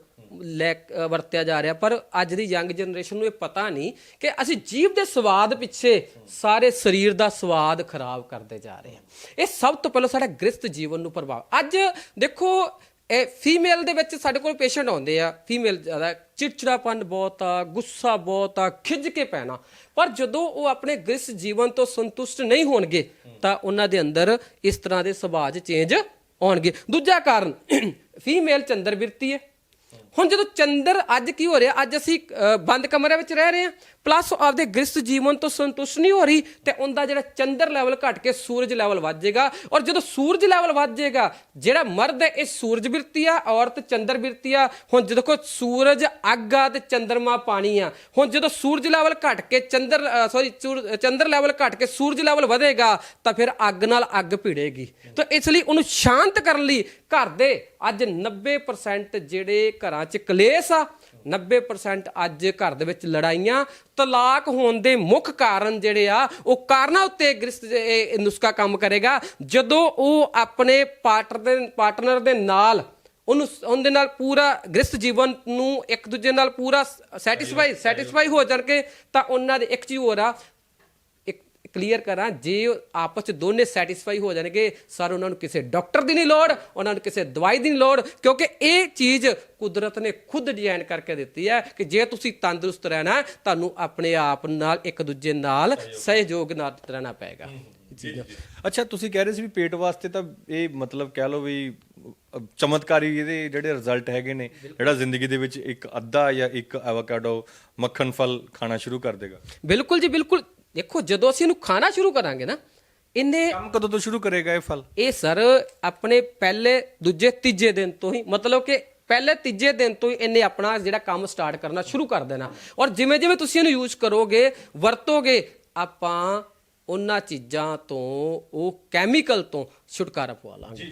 ਲੈ ਵਰਤਿਆ ਜਾ ਰਿਹਾ। ਪਰ ਅੱਜ ਦੀ ਯੰਗ ਜਨਰੇਸ਼ਨ ਨੂੰ ਇਹ ਪਤਾ ਨਹੀਂ ਕਿ ਅਸੀਂ ਜੀਭ ਦੇ ਸਵਾਦ ਪਿੱਛੇ ਸਾਰੇ ਸਰੀਰ ਦਾ ਸਵਾਦ ਖਰਾਬ ਕਰਦੇ ਜਾ ਰਹੇ ਹਾਂ। ਇਹ ਸਭ ਤੋਂ ਪਹਿਲਾਂ ਸਾਡਾ ਗ੍ਰਸਤ ਜੀਵਨ ਨੂੰ ਪ੍ਰਭਾਵ ਅੱਜ ਦੇਖੋ ਇਹ ਫੀਮੇਲ ਦੇ ਵਿੱਚ ਸਾਡੇ ਕੋਲ ਪੇਸ਼ੈਂਟ ਆਉਂਦੇ ਆ ਫੀਮੇਲ ਜ਼ਿਆਦਾ ਚਿੜਚਿੜਾਪਨ ਬਹੁਤ ਆ, ਗੁੱਸਾ ਬਹੁਤ ਆ, ਖਿੱਝ ਕੇ ਪੈਣਾ। ਪਰ ਜਦੋਂ ਉਹ ਆਪਣੇ ਗ੍ਰਿਸ਼ ਜੀਵਨ ਤੋਂ ਸੰਤੁਸ਼ਟ ਨਹੀਂ ਹੋਣਗੇ, ਤਾਂ ਉਹਨਾਂ ਦੇ ਅੰਦਰ ਇਸ ਤਰ੍ਹਾਂ ਦੇ ਸੁਭਾਅ 'ਚ ਚੇਂਜ ਆਉਣਗੇ। ਦੂਜਾ ਕਾਰਨ ਫੀਮੇਲ ਚੰਦਰ ਬਿਰਤੀ ਹੈ। ਹੁਣ ਜਦੋਂ ਚੰਦਰ ਅੱਜ ਕੀ ਹੋ ਰਿਹਾ? ਅੱਜ ਅਸੀਂ ਬੰਦ ਕਮਰੇ ਵਿੱਚ ਰਹਿ ਰਹੇ ਹਾਂ। ਪਲੱਸ ਆਪਦੇ ਗ੍ਰਸਤ ਜੀਵਨ ਤੋਂ ਸੰਤੁਸ਼ਟ ਨਹੀਂ ਹੋ ਰਹੀ ਤੇ ਉਹਦਾ ਜਿਹੜਾ ਚੰਦਰ ਲੈਵਲ ਘਟ ਕੇ ਸੂਰਜ ਲੈਵਲ ਵੱਧ ਜਾਏਗਾ ਔਰ ਜਦੋਂ ਸੂਰਜ ਲੈਵਲ ਵੱਧ ਜਾਏਗਾ ਜਿਹੜਾ ਮਰਦ ਹੈ, ਇਹ ਸੂਰਜ ਬਿਰਤੀ ਆ, ਔਰਤ ਚੰਦਰ ਬਿਰਤੀ ਆ। ਹੁਣ ਜਦੋਂ ਕੋ ਸੂਰਜ ਅੱਗ ਆ ਤੇ ਚੰਦਰਮਾ ਪਾਣੀ ਆ। ਹੁਣ ਜਦੋਂ ਸੂਰਜ ਲੈਵਲ ਘਟ ਕੇ ਚੰਦਰ ਸੌਰੀ ਚੰਦਰ ਲੈਵਲ ਘਟ ਕੇ ਸੂਰਜ ਲੈਵਲ ਵਧੇਗਾ, ਤਾਂ ਫਿਰ ਅੱਗ ਨਾਲ ਅੱਗ ਭਿੜੇਗੀ। ਤਾਂ ਇਸ ਲਈ ਉਹਨੂੰ ਸ਼ਾਂਤ ਕਰਨ ਲਈ ਘਰ ਦੇ ਅੱਜ 90% ਜਿਹੜੇ ਘਰਾਂ 'ਚ ਕਲੇਸ਼ ਆ। 90% ਅੱਜ ਘਰ ਦੇ ਵਿੱਚ ਲੜਾਈਆਂ, ਤਲਾਕ ਹੋਣ ਦੇ ਮੁੱਖ ਕਾਰਨ ਜਿਹੜੇ ਆ, ਉਹ ਕਾਰਨਾਂ ਉੱਤੇ ਗ੍ਰਸਤ ਇਹ ਨੁਸਖਾ ਕੰਮ ਕਰੇਗਾ। ਜਦੋਂ ਉਹ ਆਪਣੇ ਪਾਰਟਨਰ ਦੇ ਪਾਰਟਨਰ ਦੇ ਨਾਲ, ਉਹਨੂੰ ਉਹਦੇ ਨਾਲ ਪੂਰਾ ਗ੍ਰਸਤ ਜੀਵਨ ਨੂੰ ਇੱਕ ਦੂਜੇ ਨਾਲ ਪੂਰਾ ਸੈਟੀਸਫਾਈ ਸੈਟੀਸਫਾਈ ਹੋ ਜਾਣਗੇ, ਤਾਂ ਉਹਨਾਂ ਦੇ ਇੱਕ ਚੀਜ਼ ਹੋਰ ਆ ਕਲੀਅਰ ਕਰਾਂ ਜੇ ਆਪਸ ਚ ਦੋਨੇ ਸੈਟੀਸਫਾਈ ਹੋ ਜਾਣਗੇ ਸਰ ਉਹਨਾਂ ਨੂੰ ਕਿਸੇ ਡਾਕਟਰ ਦੀ ਨਹੀਂ ਲੋੜ ਉਹਨਾਂ ਨੂੰ ਕਿਸੇ ਦਵਾਈ ਦੀ ਨਹੀਂ ਲੋੜ ਕਿਉਂਕਿ ਇਹ ਚੀਜ਼ ਕੁਦਰਤ ਨੇ ਖੁਦ ਡਿਜ਼ਾਈਨ ਕਰਕੇ ਦਿੱਤੀ ਹੈ ਕਿ ਜੇ ਤੁਸੀਂ ਤੰਦਰੁਸਤ ਰਹਿਣਾ ਤੁਹਾਨੂੰ ਆਪਣੇ ਆਪ ਨਾਲ ਇੱਕ ਦੂਜੇ ਨਾਲ ਸਹਿਯੋਗ। ਨਾਲ ਰਹਿਣਾ ਪਏਗਾ। ਅੱਛਾ ਤੁਸੀਂ ਕਹਿ ਰਹੇ ਸੀ ਵੀ ਪੇਟ ਵਾਸਤੇ ਤਾਂ ਇਹ ਮਤਲਬ ਕਹਿ ਲਓ ਵੀ ਚਮਤਕਾਰੀ ਇਹਦੇ ਜਿਹੜੇ ਰਿਜ਼ਲਟ ਹੈਗੇ ਨੇ ਜਿਹੜਾ ਜ਼ਿੰਦਗੀ ਦੇ ਵਿੱਚ ਇੱਕ ਅੱਧਾ ਜਾਂ ਇੱਕ ਐਵੋਕਾਡੋ ਮੱਖਣ ਫਲ ਖਾਣਾ ਸ਼ੁਰੂ ਕਰ ਦੇਗਾ। ਬਿਲਕੁਲ ਜੀ ਬਿਲਕੁਲ। ਦੇਖੋ ਜਦੋਂ ਅਸੀਂ ਇਹਨੂੰ ਖਾਣਾ ਸ਼ੁਰੂ ਕਰਾਂਗੇ ਨਾ ਇਹਨੇ ਕੰਮ ਕਦੋਂ ਤੋਂ ਸ਼ੁਰੂ ਕਰੇਗਾ ਇਹ ਫਲ? ਇਹ ਸਰ ਆਪਣੇ ਪਹਿਲੇ ਦੂਜੇ ਤੀਜੇ ਦਿਨ ਤੋਂ ਹੀ ਮਤਲਬ ਕਿ ਪਹਿਲੇ ਤੀਜੇ ਦਿਨ ਤੋਂ ਹੀ ਇਹਨੇ ਆਪਣਾ ਜਿਹੜਾ ਕੰਮ ਸਟਾਰਟ ਕਰਨਾ ਸ਼ੁਰੂ ਕਰ ਦੇਣਾ। ਔਰ ਜਿਵੇਂ ਜਿਵੇਂ ਤੁਸੀਂ ਇਹਨੂੰ ਯੂਜ਼ ਕਰੋਗੇ ਵਰਤੋਗੇ ਆਪਾਂ ਉਹਨਾਂ ਚੀਜ਼ਾਂ ਤੋਂ ਉਹ ਕੈਮੀਕਲ ਤੋਂ ਛੁਟਕਾਰਾ ਪਵਾ ਲਾਂਗੇ।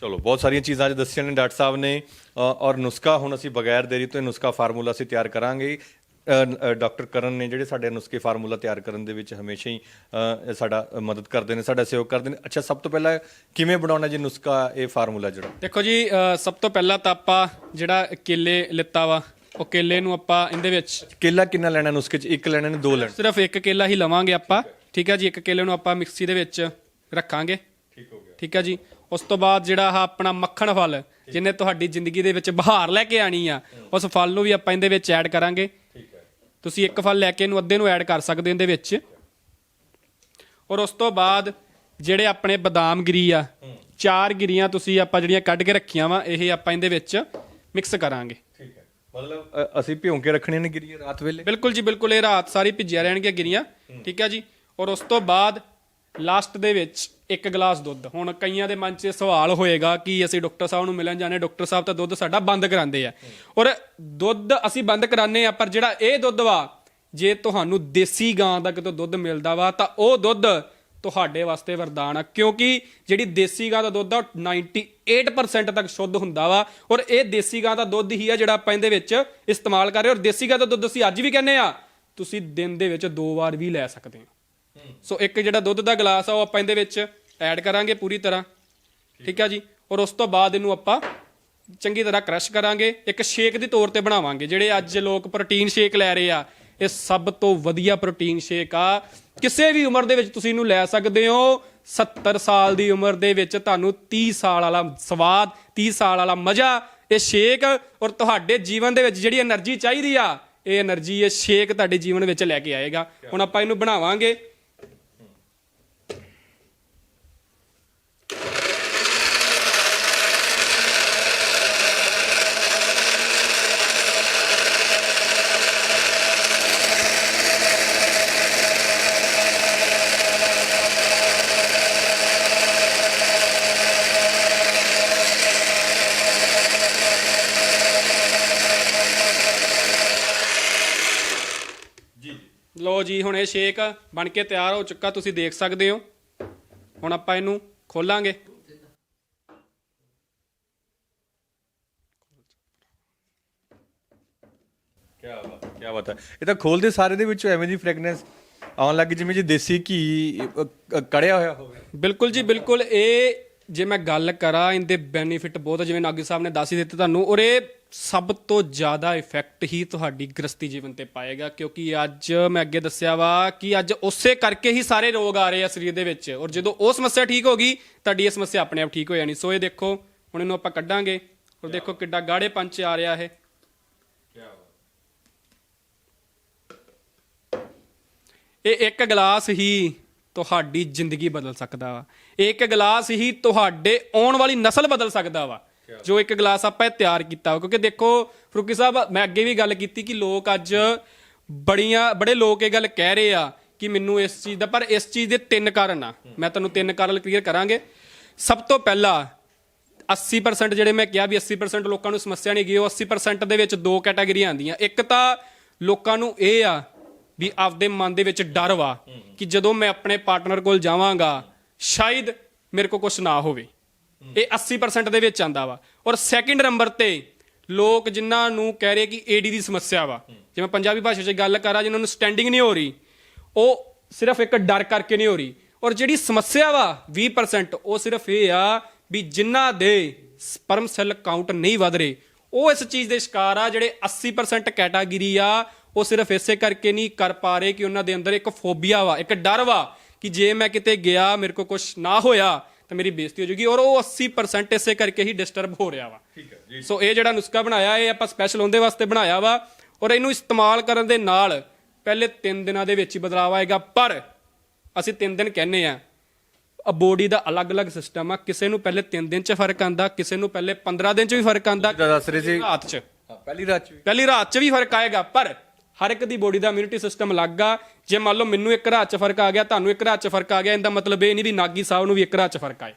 ਚਲੋ ਬਹੁਤ ਸਾਰੀਆਂ ਚੀਜ਼ਾਂ ਅੱਜ ਦੱਸੀਆਂ ਨੇ ਡਾਕਟਰ ਸਾਹਿਬ ਨੇ ਔਰ ਨੁਸਖਾ ਹੁਣ ਅਸੀਂ ਬਗੈਰ ਦੇਰੀ ਤੋਂ ਇਹ ਨੁਸਖਾ ਫਾਰਮੂਲਾ ਅਸੀਂ ਤਿਆਰ ਕਰਾਂਗੇ। ਡਾਕਟਰ ਕਰਨ ਨੇ ਜਿਹੜੇ ਸਾਡੇ ਨੁਸਖੇ ਫਾਰਮੂਲਾ ਤਿਆਰ ਕਰਨ ਦੇ ਵਿੱਚ ਹਮੇਸ਼ਾ ਹੀ ਸਾਡਾ ਮਦਦ ਕਰਦੇ ਨੇ ਸਾਡਾ ਸਹਿਯੋਗ ਕਰਦੇ ਨੇ। ਅੱਛਾ ਸਭ ਤੋਂ ਪਹਿਲਾਂ ਕਿਵੇਂ ਬਣਾਉਣਾ ਜੀ ਨੁਸਖਾ ਇਹ ਫਾਰਮੂਲਾ ਜਿਹੜਾ? ਦੇਖੋ ਜੀ ਸਭ ਤੋਂ ਪਹਿਲਾਂ ਤਾਂ ਆਪਾਂ ਜਿਹੜਾ ਕੇਲੇ ਲਿੱਤਾ ਵਾ ਉਹ ਕੇਲੇ ਨੂੰ ਆਪਾਂ ਇਹਦੇ ਵਿੱਚ ਕੇਲਾ ਕਿੰਨਾ ਲੈਣਾ ਨੁਸਖੇ 'ਚ? ਇੱਕ ਲੈਣਾ ਨੇ ਦੋ ਲੈਣਾ? ਸਿਰਫ ਇੱਕ ਕੇਲਾ ਹੀ ਲਵਾਂਗੇ ਆਪਾਂ ਠੀਕ ਹੈ ਜੀ? ਇੱਕ ਕੇਲੇ ਨੂੰ ਆਪਾਂ ਮਿਕਸੀ ਦੇ ਵਿੱਚ ਰੱਖਾਂਗੇ। ਠੀਕ ਹੋ ਗਿਆ। ਠੀਕ ਹੈ ਜੀ? ਉਸ ਤੋਂ ਬਾਅਦ ਜਿਹੜਾ ਆਹ ਆਪਣਾ ਮੱਖਣ ਫਲ ਜਿਹਨੇ ਤੁਹਾਡੀ ਜ਼ਿੰਦਗੀ ਦੇ ਵਿੱਚ ਬਹਾਰ ਲੈ ਕੇ ਆਣੀ ਆ ਉਸ ਫਲ ਨੂੰ ਵੀ ਆਪਾਂ ਇਹਦੇ ਵਿੱਚ ਐਡ ਕਰਾਂਗੇ। ਠੀਕ ਤੁਸੀਂ ਇੱਕ ਫਲ ਲੈ ਕੇ ਇਹਨੂੰ ਅੱਧੇ ਨੂੰ ਐਡ ਕਰ ਸਕਦੇ ਹੋ ਇਹਦੇ ਵਿੱਚ। ਔਰ ਉਸ ਤੋਂ ਬਾਅਦ ਜਿਹੜੇ ਆਪਣੇ ਬਦਾਮ ਗਿਰੀ ਆ ਚਾਰ ਗਿਰੀਆਂ ਤੁਸੀਂ ਆਪਾਂ ਜਿਹੜੀਆਂ ਕੱਢ ਕੇ ਰੱਖੀਆਂ ਵਾ ਇਹ ਆਪਾਂ ਇਹਦੇ ਵਿੱਚ ਮਿਕਸ ਕਰਾਂਗੇ। ਠੀਕ ਹੈ। ਮਤਲਬ ਅ, ਅਸੀਂ ਭਿਉਂ ਕੇ ਰੱਖਣੀਆਂ ਨੇ ਗਿਰੀਆਂ ਰਾਤ ਵੇਲੇ? ਬਿਲਕੁਲ ਜੀ ਬਿਲਕੁਲ ਇਹ ਰਾਤ ਸਾਰੀ ਭਿੱਜਿਆ ਰਹਿਣਗੀਆਂ ਗਿਰੀਆਂ। ਠੀਕ ਹੈ ਜੀ। ਔਰ ਉਸ ਤੋਂ ਬਾਅਦ ਲਾਸਟ ਦੇ ਵਿੱਚ ਇੱਕ ਗਲਾਸ ਦੁੱਧ। ਹੁਣ ਕਈਆਂ ਦੇ ਮਨ 'ਚ ਸਵਾਲ ਹੋਏਗਾ ਕਿ ਅਸੀਂ ਡਾਕਟਰ ਸਾਹਿਬ ਨੂੰ ਮਿਲਣ ਜਾਣੇ ਡਾਕਟਰ ਸਾਹਿਬ ਤਾਂ ਦੁੱਧ ਸਾਡਾ ਬੰਦ ਕਰਾਉਂਦੇ ਆ। ਔਰ ਦੁੱਧ ਅਸੀਂ ਬੰਦ ਕਰਾਉਂਦੇ ਆ ਪਰ ਜਿਹੜਾ ਇਹ ਦੁੱਧ ਵਾ, ਜੇ ਤੁਹਾਨੂੰ ਦੇਸੀ ਗਾਂ ਦਾ ਕਿਤੋਂ ਦੁੱਧ ਮਿਲਦਾ ਵਾ, ਤਾਂ ਉਹ ਦੁੱਧ ਤੁਹਾਡੇ ਵਾਸਤੇ ਵਰਦਾਨ ਆ। ਕਿਉਂਕਿ ਜਿਹੜੀ ਦੇਸੀ ਗਾਂ ਦਾ ਦੁੱਧ ਆ, ਉਹ 98% ਤੱਕ ਸ਼ੁੱਧ ਹੁੰਦਾ ਵਾ। ਔਰ ਇਹ ਦੇਸੀ ਗਾਂ ਦਾ ਦੁੱਧ ਹੀ ਆ ਜਿਹੜਾ ਆਪਾਂ ਇਹਦੇ ਵਿੱਚ ਇਸਤੇਮਾਲ ਕਰ ਰਹੇ ਔਰ ਦੇਸੀ ਗਾਂ ਦਾ ਦੁੱਧ ਅਸੀਂ ਅੱਜ ਵੀ ਕਹਿੰਦੇ ਆ ਤੁਸੀਂ ਦਿਨ ਦੇ ਵਿੱਚ ਦੋ ਵਾਰ ਵੀ ਲੈ ਸਕਦੇ ਹੋ। ਸੋ ਇੱਕ ਜਿਹੜਾ ਦੁੱਧ ਦਾ ਗਲਾਸ ਆ, ਉਹ ਆਪਾਂ ਇਹਦੇ ਵਿੱਚ ਐਡ ਕਰਾਂਗੇ ਪੂਰੀ ਤਰ੍ਹਾਂ। ਠੀਕ ਆ ਜੀ? ਔਰ ਉਸ ਤੋਂ ਬਾਅਦ ਇਹਨੂੰ ਆਪਾਂ ਚੰਗੀ ਤਰ੍ਹਾਂ ਕਰਸ਼ ਕਰਾਂਗੇ। ਇੱਕ ਸ਼ੇਕ ਦੇ ਤੌਰ ਤੇ ਬਣਾਵਾਂਗੇ, ਜਿਹੜੇ ਅੱਜ ਲੋਕ ਪ੍ਰੋਟੀਨ ਸ਼ੇਕ ਲੈ ਰਹੇ ਆ। ਇਹ ਸਭ ਤੋਂ ਵਧੀਆ ਪ੍ਰੋਟੀਨ ਸ਼ੇਕ ਆ। ਕਿਸੇ ਵੀ ਉਮਰ ਦੇ ਵਿੱਚ ਤੁਸੀਂ ਇਹਨੂੰ ਲੈ ਸਕਦੇ ਹੋ। 70 ਸਾਲ ਦੀ ਉਮਰ ਦੇ ਵਿੱਚ ਤੁਹਾਨੂੰ 30 ਸਾਲ ਵਾਲਾ ਸਵਾਦ 30 ਸਾਲ ਵਾਲਾ ਮਜ਼ਾ ਇਹ ਸ਼ੇਕ ਔਰ ਤੁਹਾਡੇ ਜੀਵਨ ਦੇ ਵਿੱਚ ਜਿਹੜੀ એનર્ਜੀ ਚਾਹੀਦੀ ਆ, ਇਹ એનર્ਜੀ ਇਹ ਸ਼ੇਕ ਤੁਹਾਡੇ ਜੀਵਨ ਵਿੱਚ ਲੈ ਕੇ ਆਏਗਾ। ਹੁਣ ਆਪਾਂ ਇਹਨੂੰ ਬਣਾਵਾਂਗੇ। ਜੀ ਹੁਣ ਇਹ ਸ਼ੇਕ ਬਣ ਕੇ ਤਿਆਰ ਹੋ ਚੁੱਕਾ ਤੁਸੀਂ ਦੇਖ ਸਕਦੇ ਹੋ। ਹੁਣ ਆਪਾਂ ਇਹਨੂੰ ਖੋਲਾਂਗੇ। ਕੀ ਬਾਤ ਹੈ ਕੀ ਬਾਤ ਹੈ। ਇਹ ਤਾਂ ਖੋਲਦੇ ਸਾਰੇ ਦੇ ਵਿੱਚੋਂ ਐਵੇਂ ਦੀ ਫ੍ਰੈਗਨੈਂਸ ਆਉਣ ਲੱਗੀ ਜਿਵੇਂ ਜੀ ਦੇਸੀ ਘੀ ਅ, ਅ, ਕੜਿਆ ਹੋਇਆ ਹੋਵੇ। ਬਿਲਕੁਲ ਜੀ ਬਿਲਕੁਲ। ਇਹ ਜੇ ਮੈਂ ਗੱਲ ਕਰਾਂ ਇਹਦੇ ਬੈਨੀਫਿਟ ਬਹੁਤ ਆ, ਜਿਵੇਂ ਨਾਗੀ ਸਾਹਿਬ ਨੇ ਦੱਸ ਹੀ ਦਿੱਤੇ ਤੁਹਾਨੂੰ ਔਰ ਇਹ ਸਭ ਤੋਂ ਜ਼ਿਆਦਾ ਇਫੈਕਟ ਹੀ ਤੁਹਾਡੀ ਗ੍ਰਸਤੀ ਜੀਵਨ ਤੇ ਪਾਏਗਾ ਕਿਉਂਕਿ ਅੱਜ ਮੈਂ ਅੱਗੇ ਦੱਸਿਆ ਵਾ ਕਿ ਅੱਜ ਉਸੇ ਕਰਕੇ ਹੀ ਸਾਰੇ ਰੋਗ ਆ ਰਹੇ ਆ ਸਰੀਰ ਦੇ ਵਿੱਚ ਔਰ ਜਦੋਂ ਉਹ ਸਮੱਸਿਆ ਠੀਕ ਹੋ ਗਈ ਤੁਹਾਡੀ ਇਹ ਸਮੱਸਿਆ ਆਪਣੇ ਆਪ ਠੀਕ ਹੋ ਜਾਣੀ। ਸੋ ਇਹ ਦੇਖੋ ਹੁਣ ਇਹਨੂੰ ਆਪਾਂ ਕੱਢਾਂਗੇ ਔਰ ਦੇਖੋ ਕਿੱਡਾ ਗਾੜੇ ਪੰਚ ਆ ਰਿਹਾ ਇਹ। ਇਹ ਇੱਕ ਗਲਾਸ ਹੀ ਤੁਹਾਡੀ ਜ਼ਿੰਦਗੀ ਬਦਲ ਸਕਦਾ ਵਾ। ਇੱਕ ਗਲਾਸ ਹੀ ਤੁਹਾਡੇ ਆਉਣ ਵਾਲੀ ਨਸਲ ਬਦਲ ਸਕਦਾ ਵਾ। ਜੋ ਇੱਕ ਗਲਾਸ ਆਪਾਂ ਤਿਆਰ ਕੀਤਾ ਵਾ। ਕਿਉਂਕਿ ਦੇਖੋ ਫਰੂਕੀ ਸਾਹਿਬ ਮੈਂ ਅੱਗੇ ਵੀ ਗੱਲ ਕੀਤੀ ਕਿ ਲੋਕ ਅੱਜ ਬੜੀਆਂ ਬੜੇ ਲੋਕ ਇਹ ਗੱਲ ਕਹਿ ਰਹੇ ਆ ਕਿ ਮੈਨੂੰ ਇਸ ਚੀਜ਼ ਦਾ ਪਰ ਇਸ ਚੀਜ਼ ਦੇ ਤਿੰਨ ਕਾਰਨ ਆ। ਮੈਂ ਤੁਹਾਨੂੰ ਤਿੰਨ ਕਾਰਨ ਕਲੀਅਰ ਕਰਾਂਗੇ। ਸਭ ਤੋਂ ਪਹਿਲਾ 80% ਜਿਹੜੇ ਮੈਂ ਕਿਹਾ ਵੀ 80% ਲੋਕਾਂ ਨੂੰ ਸਮੱਸਿਆ ਨਹੀਂ ਗਈ ਉਹ 80% ਦੇ ਵਿੱਚ ਦੋ ਕੈਟਾਗਰੀਆਂ ਆਉਂਦੀਆਂ। ਇੱਕ ਤਾਂ ਲੋਕਾਂ ਨੂੰ ਇਹ ਆ ਵੀ ਆਪਦੇ ਮਨ ਦੇ ਵਿੱਚ ਡਰ ਵਾ ਕਿ ਜਦੋਂ ਮੈਂ ਆਪਣੇ ਪਾਰਟਨਰ ਕੋਲ ਜਾਵਾਂਗਾ, ਸ਼ਾਇਦ ਮੇਰੇ ਕੋ ਕੁਝ ਨਾ ਹੋਵੇ। ਇਹ 80% ਦੇ ਵਿੱਚ ਆਂਦਾ ਵਾ। ਔਰ ਸੈਕਿੰਡ ਨੰਬਰ ਤੇ ਲੋਕ ਜਿਨ੍ਹਾਂ ਨੂੰ ਕਹਿ ਰਹੇ ਕਿ ਏਡੀ ਦੀ ਸਮੱਸਿਆ ਵਾ ਜਿਵੇਂ ਪੰਜਾਬੀ ਭਾਸ਼ਾ 'ਚ ਗੱਲ ਕਰਾਂ, ਜਿਨ੍ਹਾਂ ਨੂੰ ਸਟੈਂਡਿੰਗ ਨਹੀਂ ਹੋ ਰਹੀ, ਉਹ ਸਿਰਫ ਇੱਕ ਡਰ ਕਰਕੇ ਨਹੀਂ ਹੋ ਰਹੀ। ਔਰ ਜਿਹੜੀ ਸਮੱਸਿਆ ਵਾ 20% ਉਹ ਸਿਰਫ ਇਹ ਆ ਵੀ ਜਿਨ੍ਹਾਂ ਦੇ ਸਪਰਮ ਸੈੱਲ ਕਾਊਂਟ ਨਹੀਂ ਵਧ ਰਹੇ, ਉਹ ਇਸ ਚੀਜ਼ ਦੇ ਸ਼ਿਕਾਰ ਆ ਜਿਹੜੇ 80% ਕੈਟਾਗਰੀ ਆ ਉਹ ਸਿਰਫ ਇਸੇ ਕਰਕੇ ਨਹੀਂ ਕਰ ਪਾ ਰਹੇ ਕਿ ਉਹਨਾਂ ਦੇ ਅੰਦਰ ਇੱਕ ਫੋਬੀਆ ਵਾ ਇੱਕ ਡਰ ਵਾ ਕਿ ਜੇ ਮੈਂ ਕਿਤੇ ਗਿਆ ਮੇਰੇ ਕੋ ਕੁਝ ਨਾ ਹੋਇਆ ਤਾਂ ਮੇਰੀ ਬੇਇੱਜ਼ਤੀ ਹੋ ਜੂਗੀ ਔਰ ਉਹ 80% ਇਸੇ ਕਰਕੇ ਹੀ ਡਿਸਟਰਬ ਹੋ ਰਿਹਾ ਵਾ। ਠੀਕ ਹੈ ਜੀ। ਸੋ ਇਹ ਜਿਹੜਾ ਨੁਸਖਾ ਬਣਾਇਆ ਇਹ ਆਪਾਂ ਸਪੈਸ਼ਲ ਉਹਦੇ ਵਾਸਤੇ ਬਣਾਇਆ ਵਾ ਔਰ ਇਹਨੂੰ ਇਸਤੇਮਾਲ ਕਰਨ ਦੇ ਨਾਲ ਪਹਿਲੇ 3 ਦਿਨਾਂ ਦੇ ਵਿੱਚ ਹੀ ਬਦਲਾਅ ਆਏਗਾ ਪਰ ਅਸੀਂ 3 ਦਿਨ ਕਹਿੰਨੇ ਆ ਬੋਡੀ ਦਾ ਅਲੱਗ-ਅਲੱਗ ਸਿਸਟਮ ਆ ਕਿਸੇ ਨੂੰ ਪਹਿਲੇ 3 ਦਿਨ 'ਚ ਫ਼ਰਕ ਆਂਦਾ ਕਿਸੇ ਨੂੰ ਪਹਿਲੇ 15 ਦਿਨ 'ਚ ਵੀ ਫ਼ਰਕ ਆਂਦਾ ਜਿੱਦਾਂ ਦੱਸ ਰਹੇ ਸੀ। ਰਾਤ 'ਚ। ਪਹਿਲੀ ਰਾਤ ਚ ਵੀ। ਪਹਿਲੀ ਰਾਤ 'ਚ ਵੀ ਫ਼ਰਕ ਆਏਗਾ ਪਰ ਹਰ ਇੱਕ ਦੀ ਬੋਡੀ ਦਾ ਇਮਿਊਨਿਟੀ ਸਿਸਟਮ ਅਲੱਗ ਆ। ਜੇ ਮੰਨ ਲਓ ਮੈਨੂੰ ਇੱਕ ਰਾਤ 'ਚ ਫ਼ਰਕ ਆ ਗਿਆ ਤੁਹਾਨੂੰ ਇੱਕ ਰਾਤ 'ਚ ਫ਼ਰਕ ਆ ਗਿਆ ਇਹਦਾ ਮਤਲਬ ਇਹ ਨਹੀਂ ਵੀ ਨਾਗੀ ਸਾਹਿਬ ਨੂੰ ਵੀ ਇੱਕ ਰਾਤ 'ਚ ਫ਼ਰਕ ਆਏ।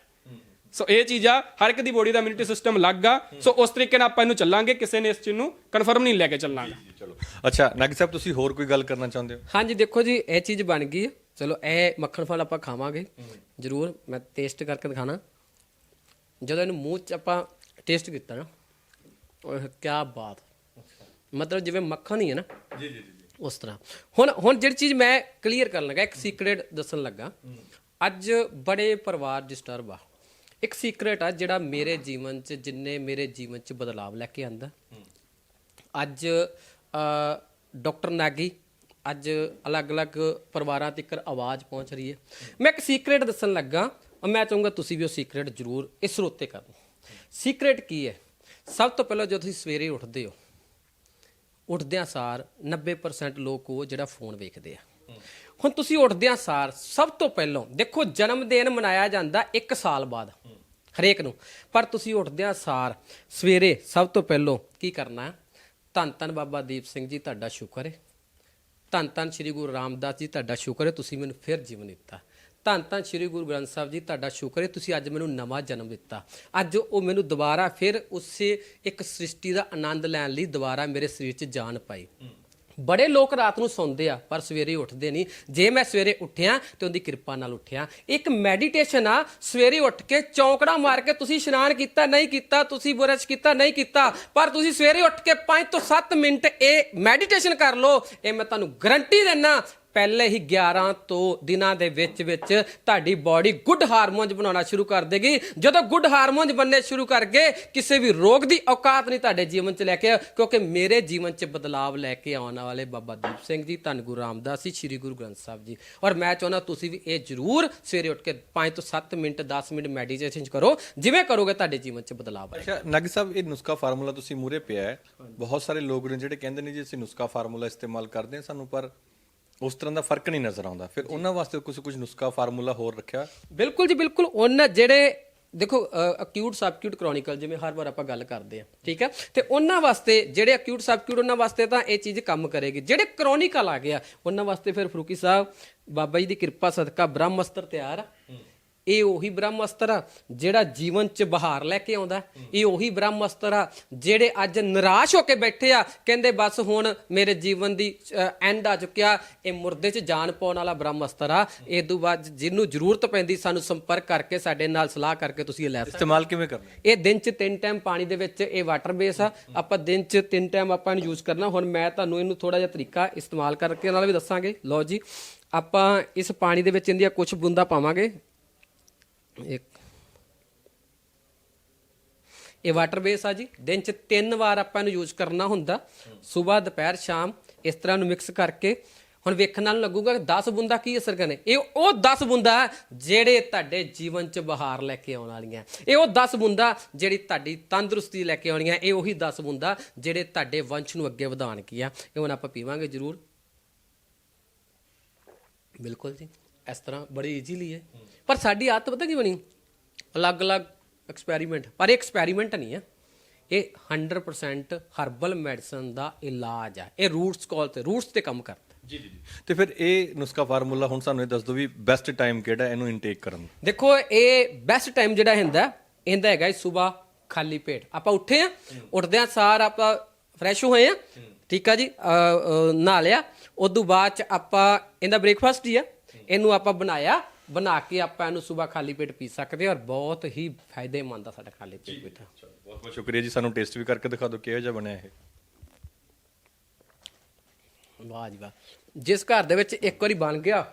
ਸੋ ਇਹ ਚੀਜ਼ ਆ ਹਰ ਇੱਕ ਦੀ ਬੋਡੀ ਦਾ ਇਮਿਊਨਿਟੀ ਸਿਸਟਮ ਅਲੱਗ ਆ। ਸੋ ਉਸ ਤਰੀਕੇ ਨਾਲ ਆਪਾਂ ਇਹਨੂੰ ਚੱਲਾਂਗੇ ਕਿਸੇ ਨੇ ਇਸ ਚੀਜ਼ ਨੂੰ ਕਨਫਰਮ ਨਹੀਂ ਲੈ ਕੇ ਚੱਲਾਂਗੇ। ਜੀ ਚਲੋ। ਅੱਛਾ ਨਾਗੀ ਸਾਹਿਬ ਤੁਸੀਂ ਹੋਰ ਕੋਈ ਗੱਲ ਕਰਨਾ ਚਾਹੁੰਦੇ ਹੋ? ਹਾਂਜੀ ਦੇਖੋ ਜੀ ਇਹ ਚੀਜ਼ ਬਣ ਗਈ ਹੈ। ਚਲੋ ਇਹ ਮੱਖਣ ਫਲ ਆਪਾਂ ਖਾਵਾਂਗੇ। ਜ਼ਰੂਰ ਮੈਂ ਟੇਸਟ ਕਰਕੇ ਦਿਖਾਣਾ। ਜਦੋਂ ਇਹਨੂੰ ਮੂੰਹ 'ਚ ਆਪਾਂ ਟੇਸਟ ਕੀਤਾ ਨਾ ਉਹ ਕੀ ਬਾਤ। ਮਤਲਬ ਜਿਵੇਂ ਮੱਖਣ ਹੀ ਹੈ ਨਾ। ਜੀ ਜੀ ਜੀ ਉਸ ਤਰ੍ਹਾਂ। ਹੁਣ ਹੁਣ ਜਿਹੜੀ ਚੀਜ਼ ਮੈਂ ਕਲੀਅਰ ਕਰਨ ਲੱਗਾ ਇੱਕ ਸੀਕ੍ਰੇਟ ਦੱਸਣ ਲੱਗਾ। ਅੱਜ ਬੜੇ ਪਰਿਵਾਰ ਡਿਸਟਰਬ ਆ। ਇੱਕ ਸੀਕ੍ਰੇਟ ਆ ਜਿਹੜਾ ਮੇਰੇ ਜੀਵਨ 'ਚ ਜਿੰਨੇ ਮੇਰੇ ਜੀਵਨ 'ਚ ਬਦਲਾਵ ਲੈ ਕੇ ਆਂਦਾ। ਅੱਜ ਅ, ਡਾਕਟਰ ਨਾਗੀ ਅੱਜ ਅਲੱਗ-ਅਲੱਗ ਪਰਿਵਾਰਾਂ ਤੱਕ ਆਵਾਜ਼ ਪਹੁੰਚ ਰਹੀ ਹੈ। ਮੈਂ ਇੱਕ ਸੀਕ੍ਰੇਟ ਦੱਸਣ ਲੱਗਾ ਮੈਂ ਚਾਹੂੰਗਾ ਤੁਸੀਂ ਵੀ ਉਹ ਸੀਕ੍ਰੇਟ ਜ਼ਰੂਰ ਇਸ ਸਰੋਤੇ ਕਰੋ। ਸੀਕ੍ਰੇਟ ਕੀ ਹੈ? ਸਭ ਤੋਂ ਪਹਿਲਾਂ ਜਦੋਂ ਤੁਸੀਂ ਸਵੇਰੇ ਉੱਠਦੇ ਹੋ ਉੱਠਦਿਆਂ ਸਾਰ 90% ਲੋਕ ਉਹ ਜਿਹੜਾ ਫੋਨ ਵੇਖਦੇ ਆ। ਹੁਣ ਤੁਸੀਂ ਉੱਠਦਿਆਂ ਸਾਰ ਸਭ ਤੋਂ ਪਹਿਲਾਂ ਦੇਖੋ ਜਨਮ ਦਿਨ ਮਨਾਇਆ ਜਾਂਦਾ 1 ਸਾਲ ਬਾਅਦ, ਹਰੇਕ ਨੂੰ। ਪਰ ਤੁਸੀਂ ਉੱਠਦਿਆਂ ਸਾਰ ਸਵੇਰੇ ਸਭ ਤੋਂ ਪਹਿਲਾਂ ਕੀ ਕਰਨਾ? ਧੰਨ ਧੰਨ ਬਾਬਾ ਦੀਪ ਸਿੰਘ ਜੀ, ਤੁਹਾਡਾ ਸ਼ੁਕਰ ਹੈ ਧੰਨ ਧੰਨ ਸ੍ਰੀ ਗੁਰੂ ਰਾਮਦਾਸ ਜੀ, ਤੁਹਾਡਾ ਸ਼ੁਕਰ ਹੈ ਤੁਸੀਂ ਮੈਨੂੰ ਫਿਰ ਜੀਵਨ ਦਿੱਤਾ। ਧੰਨ ਧੰਨ ਸ੍ਰੀ ਗੁਰੂ ਗ੍ਰੰਥ ਸਾਹਿਬ ਜੀ, ਤੁਹਾਡਾ ਸ਼ੁਕਰ ਹੈ ਤੁਸੀਂ ਅੱਜ ਮੈਨੂੰ ਨਵਾਂ ਜਨਮ ਦਿੱਤਾ। ਅੱਜ ਉਹ ਮੈਨੂੰ ਦੁਬਾਰਾ ਫਿਰ ਉਸੇ ਇੱਕ ਸ੍ਰਿਸ਼ਟੀ ਦਾ ਆਨੰਦ ਲੈਣ ਲਈ ਦੁਬਾਰਾ ਮੇਰੇ ਸਰੀਰ 'ਚ ਜਾਨ ਪਾਈ। ਬੜੇ ਲੋਕ ਰਾਤ ਨੂੰ ਸੌਂਦੇ ਆ, ਪਰ ਸਵੇਰੇ ਉੱਠਦੇ ਨਹੀਂ। ਜੇ ਮੈਂ ਸਵੇਰੇ ਉੱਠਿਆ ਤੇ ਉਹਦੀ ਕਿਰਪਾ ਨਾਲ ਉੱਠਿਆ। ਇੱਕ ਮੈਡੀਟੇਸ਼ਨ ਆ, ਸਵੇਰੇ ਉੱਠ ਕੇ ਚੌਂਕੜਾ ਮਾਰ ਕੇ ਤੁਸੀਂ ਇਸ਼ਨਾਨ ਕੀਤਾ, ਨਹੀਂ ਕੀਤਾ, ਤੁਸੀਂ ਬੁਰਸ਼ ਕੀਤਾ, ਨਹੀਂ ਕੀਤਾ, ਪਰ ਤੁਸੀਂ ਸਵੇਰੇ ਉੱਠ ਕੇ 5 ਤੋਂ 7 ਮਿੰਟ ਇਹ ਮੈਡੀਟੇਸ਼ਨ ਕਰ ਲਓ, ਇਹ ਮੈਂ ਤੁਹਾਨੂੰ ਗਰੰਟੀ ਦਿੰਨਾ ਪਹਿਲੇ ਹੀ 11 ਤੋਂ ਦਿਨਾਂ ਦੇ ਵਿੱਚ ਵਿੱਚ ਤੁਹਾਡੀ ਬਾਡੀ ਗੁੱਡ ਹਾਰਮੋਨਸ ਬਣਾਉਣਾ ਸ਼ੁਰੂ ਕਰ ਦੇਗੀ। ਜਦੋਂ ਗੁੱਡ ਹਾਰਮੋਨਸ ਬਣਨੇ ਸ਼ੁਰੂ ਕਰ ਕਿਸੇ ਵੀ ਰੋਗ ਦੀ ਔਕਾਤ ਨਹੀਂ ਤੁਹਾਡੇ ਜੀਵਨ 'ਚ ਲੈ ਕੇ, ਕਿਉਂਕਿ ਮੇਰੇ ਜੀਵਨ 'ਚ ਬਦਲਾਵ ਲੈ ਕੇ ਆਉਣ ਵਾਲੇ ਬਾਬਾ ਦੀਪ ਸਿੰਘ ਜੀ, ਧੰਨ ਗੁਰੂ ਰਾਮਦਾਸ ਜੀ, ਸ੍ਰੀ ਗੁਰੂ ਗ੍ਰੰਥ ਸਾਹਿਬ ਜੀ। ਔਰ ਮੈਂ ਚਾਹੁੰਦਾ ਤੁਸੀਂ ਵੀ ਇਹ ਜ਼ਰੂਰ ਸਵੇਰੇ ਉੱਠ ਕੇ 5 ਤੋਂ 7 ਮਿੰਟ 10 ਮਿੰਟ ਮੈਡੀਟੇਸ਼ਨ ਕਰੋ, ਜਿਵੇਂ ਕਰੋਗੇ ਤੁਹਾਡੇ ਜੀਵਨ 'ਚ ਬਦਲਾਵ ਆਏ ਅੱਛਾ, ਨਾਗੀ ਸਾਹਿਬ, ਇਹ ਨੁਸਖਾ ਫਾਰਮੂਲਾ ਤੁਸੀਂ ਮੂਰੇ ਪਿਆ ਹੈ। ਬਹੁਤ ਸਾਰੇ ਲੋਕ ਨੇ ਜਿਹੜੇ ਕਹਿੰਦੇ ਨੇ ਜੀ, ਅਸੀਂ ਨੁਸਖਾ ਫਾਰਮੂਲਾ ਇਸਤੇਮਾਲ ਕਰਦੇ ਹਾਂ ਸਾਨੂੰ, ਪਰ ਉਸ ਤਰ੍ਹਾਂ ਦਾ ਫ਼ਰਕ ਨਹੀਂ ਨਜ਼ਰ ਆਉਂਦਾ। ਫਿਰ ਉਹਨਾਂ ਵਾਸਤੇ ਕੁਝ ਕੁਝ ਨੁਸਖਾ ਫਾਰਮੂਲਾ ਹੋਰ ਰੱਖਿਆ। ਬਿਲਕੁਲ ਜੀ ਬਿਲਕੁਲ। ਉਹਨਾਂ ਜਿਹੜੇ ਦੇਖੋ ਅਕਿਊਟ ਸਬਕਿਊਟ ਕ੍ਰੋਨਿਕਲ ਜਿਵੇਂ ਹਰ ਵਾਰ ਆਪਾਂ ਗੱਲ ਕਰਦੇ ਆ ਠੀਕ ਹੈ? ਤੇ ਉਹਨਾਂ ਵਾਸਤੇ ਜਿਹੜੇ ਅਕਿਊਟ ਸਬਕਿਊਟ ਉਹਨਾਂ ਵਾਸਤੇ ਤਾਂ ਇਹ ਚੀਜ਼ ਕੰਮ ਕਰੇਗੀ। ਜਿਹੜੇ ਕ੍ਰੋਨਿਕਲ ਆ ਗਿਆ ਉਹਨਾਂ ਵਾਸਤੇ ਫਿਰ ਫਰੂਕੀ ਸਾਹਿਬ ਬਾਬਾ ਜੀ ਦੀ ਕਿਰਪਾ ਸਦਕਾ ਬ੍ਰਹਮਸਤਰ ਤਿਆਰ ਆ। ਇਹ ਉਹੀ ਬ੍ਰਹਮਸਤਰ ਆ ਜਿਹੜਾ ਜੀਵਨ ਚ ਬਹਾਰ ਲੈ ਕੇ ਆਉਂਦਾ। ਇਹ ਉਹੀ ਬ੍ਰਹਮਸਤਰ ਆ ਜਿਹੜੇ ਅੱਜ ਨਿਰਾਸ਼ ਹੋ ਕੇ ਬੈਠੇ ਆ। ਕਹਿੰਦੇ ਬਸ ਹੁਣ ਮੇਰੇ ਜੀਵਨ ਦੀ ਐਂਡ ਆ ਚੁੱਕਿਆ। ਇਹ ਮੁਰਦੇ ਚ ਜਾਨ ਪਾਉਣ ਵਾਲਾ ਬ੍ਰਹਮਸਤਰ ਆ। ਇਹ ਤੋਂ ਬਾਅਦ ਜਿਹਨੂੰ ਜ਼ਰੂਰਤ ਪੈਂਦੀ ਸਾਨੂੰ ਸੰਪਰਕ ਕਰਕੇ ਸਾਡੇ ਨਾਲ ਸਲਾਹ ਕਰਕੇ ਤੁਸੀਂ ਇਹ ਲੈ ਸਕਦੇ ਇਸਤੇਮਾਲ ਕਿਵੇਂ ਕਰਨਾ? ਇਹ ਦਿਨ ਚ ਤਿੰਨ ਟਾਈਮ ਪਾਣੀ ਦੇ ਵਿੱਚ ਇਹ ਵਾਟਰ ਬੇਸ ਆ। ਆਪਾਂ ਦਿਨ ਚ ਤਿੰਨ ਟਾਈਮ ਆਪਾਂ ਇਹਨੂੰ ਯੂਜ਼ ਕਰਨਾ। ਹੁਣ ਮੈਂ ਤੁਹਾਨੂੰ ਇਹਨੂੰ ਥੋੜਾ ਜਿਹਾ ਤਰੀਕਾ ਇਸਤੇਮਾਲ ਕਰਕੇ ਨਾਲ ਵੀ ਦੱਸਾਂਗੇ। ਲਓ ਜੀ ਆਪਾਂ ਇਸ ਪਾਣੀ ਦੇ ਵਿੱਚ ਇਹਦੀਆਂ ਕੁਝ ਬੂੰਦਾਂ ਪਾਵਾਂਗੇ। ਇੱਕ। ਇਹ ਵਾਟਰ ਬੇਸ ਆ ਜੀ। ਦਿਨ ਚ ਤਿੰਨ ਵਾਰ ਆਪਾਂ ਇਹਨੂੰ ਯੂਜ਼ ਕਰਨਾ ਹੁੰਦਾ। ਸਵੇਰ, ਦੁਪਹਿਰ, ਸ਼ਾਮ ਇਸ ਤਰ੍ਹਾਂ ਨੂੰ ਮਿਕਸ ਕਰਕੇ। ਹੁਣ ਵੇਖਣ ਨਾਲ ਲੱਗੂਗਾ ਕਿ 10 ਬੂੰਦਾਂ ਕੀ ਅਸਰ ਕਰਨੇ। ਇਹ ਉਹ 10 ਬੂੰਦਾਂ ਜਿਹੜੇ ਤੁਹਾਡੇ ਜੀਵਨ ਚ ਬਹਾਰ ਲੈ ਕੇ ਆਉਣ ਵਾਲੀਆਂ। ਇਹ ਉਹ 10 ਬੂੰਦਾਂ ਜਿਹੜੀ ਤੁਹਾਡੀ ਤੰਦਰੁਸਤੀ ਲੈ ਕੇ ਆਉਣੀਆਂ। ਇਹ ਉਹੀ 10 ਬੂੰਦਾਂ ਜਿਹੜੇ ਤੁਹਾਡੇ ਵੰਸ਼ ਨੂੰ ਅੱਗੇ ਵਧਾਉਣਗੀਆਂ ਇਹ ਹੁਣ ਆਪਾਂ ਪੀਵਾਂਗੇ ਜ਼ਰੂਰ। ਬਿਲਕੁਲ ਜੀ। ਇਸ ਤਰ੍ਹਾਂ ਬੜੀ ਈਜ਼ੀਲੀ ਹੈ। ਪਰ ਸਾਡੀ ਆਦਤ ਪਤਾ ਕੀ ਬਣੀ? ਅਲੱਗ-ਅਲੱਗ ਐਕਸਪੈਰੀਮੈਂਟ ਪਰ ਇਹ ਐਕਸਪੈਰੀਮੈਂਟ ਨਹੀਂ ਹੈ। ਇਹ 100% ਹਰਬਲ ਮੈਡੀਸਨ ਦਾ ਇਲਾਜ ਹੈ। ਇਹ ਰੂਟਸ ਕਾਲ ਤੇ ਰੂਟਸ ਤੇ ਕੰਮ ਕਰਦਾ ਜੀ ਜੀ ਤੇ ਫਿਰ ਇਹ ਨੁਸਖਾ ਫਾਰਮੂਲਾ ਹੁਣ ਸਾਨੂੰ ਇਹ ਦੱਸ ਦਿਓ ਵੀ ਬੈਸਟ ਟਾਈਮ ਕਿਹੜਾ ਇਹਨੂੰ ਇਨਟੇਕ ਕਰਨ ਦਾ ਦੇਖੋ ਇਹ ਬੈਸਟ ਟਾਈਮ ਜਿਹੜਾ ਹੁੰਦਾ ਇਹਦਾ ਹੈਗਾ ਸਵੇਰ ਖਾਲੀ ਪੇਟ। ਆਪਾਂ ਉੱਠੇ ਆ ਉੱਠਦਿਆਂ ਸਾਰ ਆਪਾਂ ਫਰੈਸ਼ ਹੋਏ ਆ ਠੀਕ ਆ ਜੀ ਨਹਾ ਲਿਆ। ਉਸ ਤੋਂ ਬਾਅਦ ਚ ਆਪਾਂ ਇਹਦਾ ਬ੍ਰੇਕਫਾਸਟ ਹੀ ਆ। ਇਹਨੂੰ ਆਪਾਂ ਬਣਾਇਆ ਬਣਾ ਕੇ ਆਪਾਂ ਇਹਨੂੰ ਸਵੇਰ ਖਾਲੀ ਪੇਟ ਪੀ ਸਕਦੇ ਹਾਂ ਔਰ ਬਹੁਤ ਹੀ ਫਾਇਦੇਮੰਦ ਆ ਸਾਡਾ ਖਾਲੀ ਪੇਟ ਪੀਣਾ ਬਹੁਤ ਬਹੁਤ ਸ਼ੁਕਰੀਆ ਜੀ ਸਾਨੂੰ ਟੇਸਟ ਵੀ ਕਰਕੇ ਦਿਖਾ ਦਿਓ ਕਿਹੋ ਜਿਹਾ ਬਣਿਆ ਇਹ। ਵਾਹ ਜੀ ਵਾਹ। ਜਿਸ ਘਰ ਦੇ ਵਿੱਚ ਇੱਕ ਵਾਰੀ ਬਣ ਗਿਆ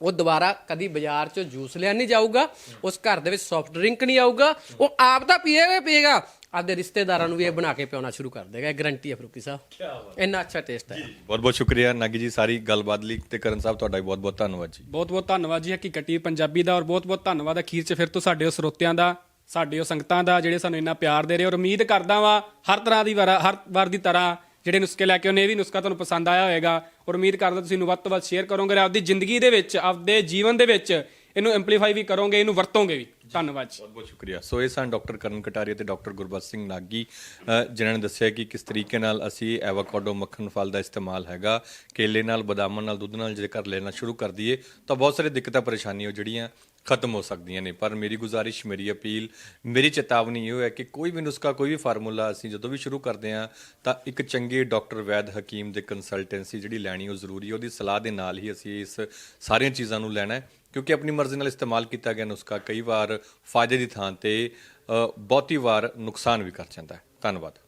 ਉਹ ਦੁਬਾਰਾ ਕਦੀ ਬਾਜ਼ਾਰ ਚੋਂ ਜੂਸ ਲੈਣ ਨਹੀਂ ਜਾਊਗਾ ਉਸ ਘਰ ਦੇ ਵਿੱਚ ਸੌਫਟ ਡਰਿੰਕ ਨਹੀਂ ਆਊਗਾ ਉਹ ਆਪ ਤਾਂ ਪੀਏਗਾ ਪੀਏਗਾ। ਆਪਦੇ ਰਿਸ਼ਤੇਦਾਰਾਂ ਨੂੰ ਵੀ ਇਹ ਬਣਾ ਕੇ ਪਿਆਉਣਾ ਸ਼ੁਰੂ ਕਰ ਦੇਗਾ ਇਹ ਗਰੰਟੀ ਹੈ ਫਰੂਕੀ ਸਾਹਿਬ। ਇੰਨਾ ਅੱਛਾ ਟੇਸਟ ਹੈ। ਬਹੁਤ ਬਹੁਤ ਸ਼ੁਕਰੀਆ ਨਾਗੀ ਜੀ ਸਾਰੀ ਗੱਲਬਾਤ ਲਈ ਤੇ ਕਰਨ ਸਾਹਿਬ ਤੁਹਾਡਾ ਵੀ ਬਹੁਤ ਬਹੁਤ ਧੰਨਵਾਦ ਜੀ। ਬਹੁਤ ਬਹੁਤ ਧੰਨਵਾਦ ਜੀ ਹਕੀਕਤੀ ਪੰਜਾਬੀ ਦਾ ਔਰ ਬਹੁਤ ਬਹੁਤ ਧੰਨਵਾਦ ਅਖੀਰ 'ਚ ਫਿਰ ਤੋਂ ਸਾਡੇ ਉਹ ਸਰੋਤਿਆਂ ਦਾ ਸਾਡੇ ਉਹ ਸੰਗਤਾਂ ਦਾ ਜਿਹੜੇ ਸਾਨੂੰ ਇੰਨਾ ਪਿਆਰ ਦੇ ਰਹੇ ਔਰ ਉਮੀਦ ਕਰਦਾ ਵਾਂ ਹਰ ਤਰ੍ਹਾਂ ਦੀ ਵਾਰ ਹਰ ਵਾਰ ਦੀ ਤਰ੍ਹਾਂ ਜਿਹੜੇ ਨੁਸਖੇ ਲੈ ਕੇ ਉਹਨੇ ਇਹ ਵੀ ਨੁਸਖਾ ਤੁਹਾਨੂੰ ਪਸੰਦ ਆਇਆ ਹੋਵੇਗਾ ਔਰ ਉਮੀਦ ਕਰਦਾ ਤੁਸੀਂ ਇਹਨੂੰ ਵੱਧ ਤੋਂ ਵੱਧ ਸ਼ੇਅਰ ਕਰੋਗੇ ਆਪਦੀ ਜ਼ਿੰਦਗੀ ਦੇ ਵਿੱਚ ਆਪਦੇ ਜੀਵਨ ਦੇ ਵਿੱਚ ਇਹਨੂੰ ਐਮਪਲੀਫਾਈ ਵੀ ਕਰੋਗੇ ਇਹਨੂੰ ਵਰਤੋਗੇ ਵੀ। ਧੰਨਵਾਦ ਜੀ। ਬਹੁਤ ਬਹੁਤ ਸ਼ੁਕਰੀਆ। ਸੋ ਇਹ ਸਨ ਡਾਕਟਰ ਕਰਨ ਕਟਾਰੀਆ ਤੇ ਡਾਕਟਰ ਗੁਰਬਖਸ਼ ਸਿੰਘ ਨਾਗੀ। ਅ, ਜਿਨ੍ਹਾਂ ਨੇ ਦੱਸਿਆ ਕਿ ਕਿਸ ਤਰੀਕੇ ਨਾਲ ਅਸੀਂ ਐਵਾਕਾਡੋ ਮੱਖਣ ਫਲ ਦਾ ਇਸਤੇਮਾਲ ਹੈਗਾ। ਕੇਲੇ ਨਾਲ ਬਦਾਮਾਂ ਨਾਲ ਦੁੱਧ ਨਾਲ ਜੇਕਰ ਲੈਣਾ ਸ਼ੁਰੂ ਕਰ ਦਈਏ ਤਾਂ ਬਹੁਤ ਸਾਰੇ ਦਿੱਕਤਾਂ ਪਰੇਸ਼ਾਨੀਆਂ ਜਿਹੜੀਆਂ ਖਤਮ ਹੋ ਸਕਦੀਆਂ ਨੇ। ਪਰ ਮੇਰੀ ਗੁਜ਼ਾਰਿਸ਼ ਮੇਰੀ ਅਪੀਲ ਮੇਰੀ ਚੇਤਾਵਨੀ ਇਹ ਹੈ ਕਿ ਕੋਈ ਵੀ ਨੁਸਖਾ ਕੋਈ ਵੀ ਫਾਰਮੂਲਾ ਅਸੀਂ ਜਦੋਂ ਵੀ ਸ਼ੁਰੂ ਕਰਦੇ ਹਾਂ ਤਾਂ ਇੱਕ ਚੰਗੇ ਡਾਕਟਰ ਵੈਦ ਹਕੀਮ ਦੇ ਕੰਸਲਟੈਂਸੀ ਜਿਹੜੀ ਲੈਣੀ ਉਹ ਜ਼ਰੂਰੀ ਹੈ। ਉਹਦੀ ਸਲਾਹ ਦੇ ਨਾਲ ਹੀ ਅਸੀਂ ਇਸ ਸਾਰੀਆਂ ਚੀਜ਼ਾਂ ਨੂੰ ਲੈਣਾ ਹੈ। ਕਿਉਂਕਿ ਆਪਣੀ ਮਰਜ਼ੀ ਨਾਲ ਇਸਤੇਮਾਲ ਕੀਤਾ ਗਿਆ ਨੁਸਖਾ ਕਈ ਵਾਰ ਫਾਇਦੇ ਦੀ ਥਾਂ ਤੇ ਬਹੁਤੀ ਵਾਰ ਨੁਕਸਾਨ ਵੀ ਕਰ ਜਾਂਦਾ ਹੈ। ਧੰਨਵਾਦ।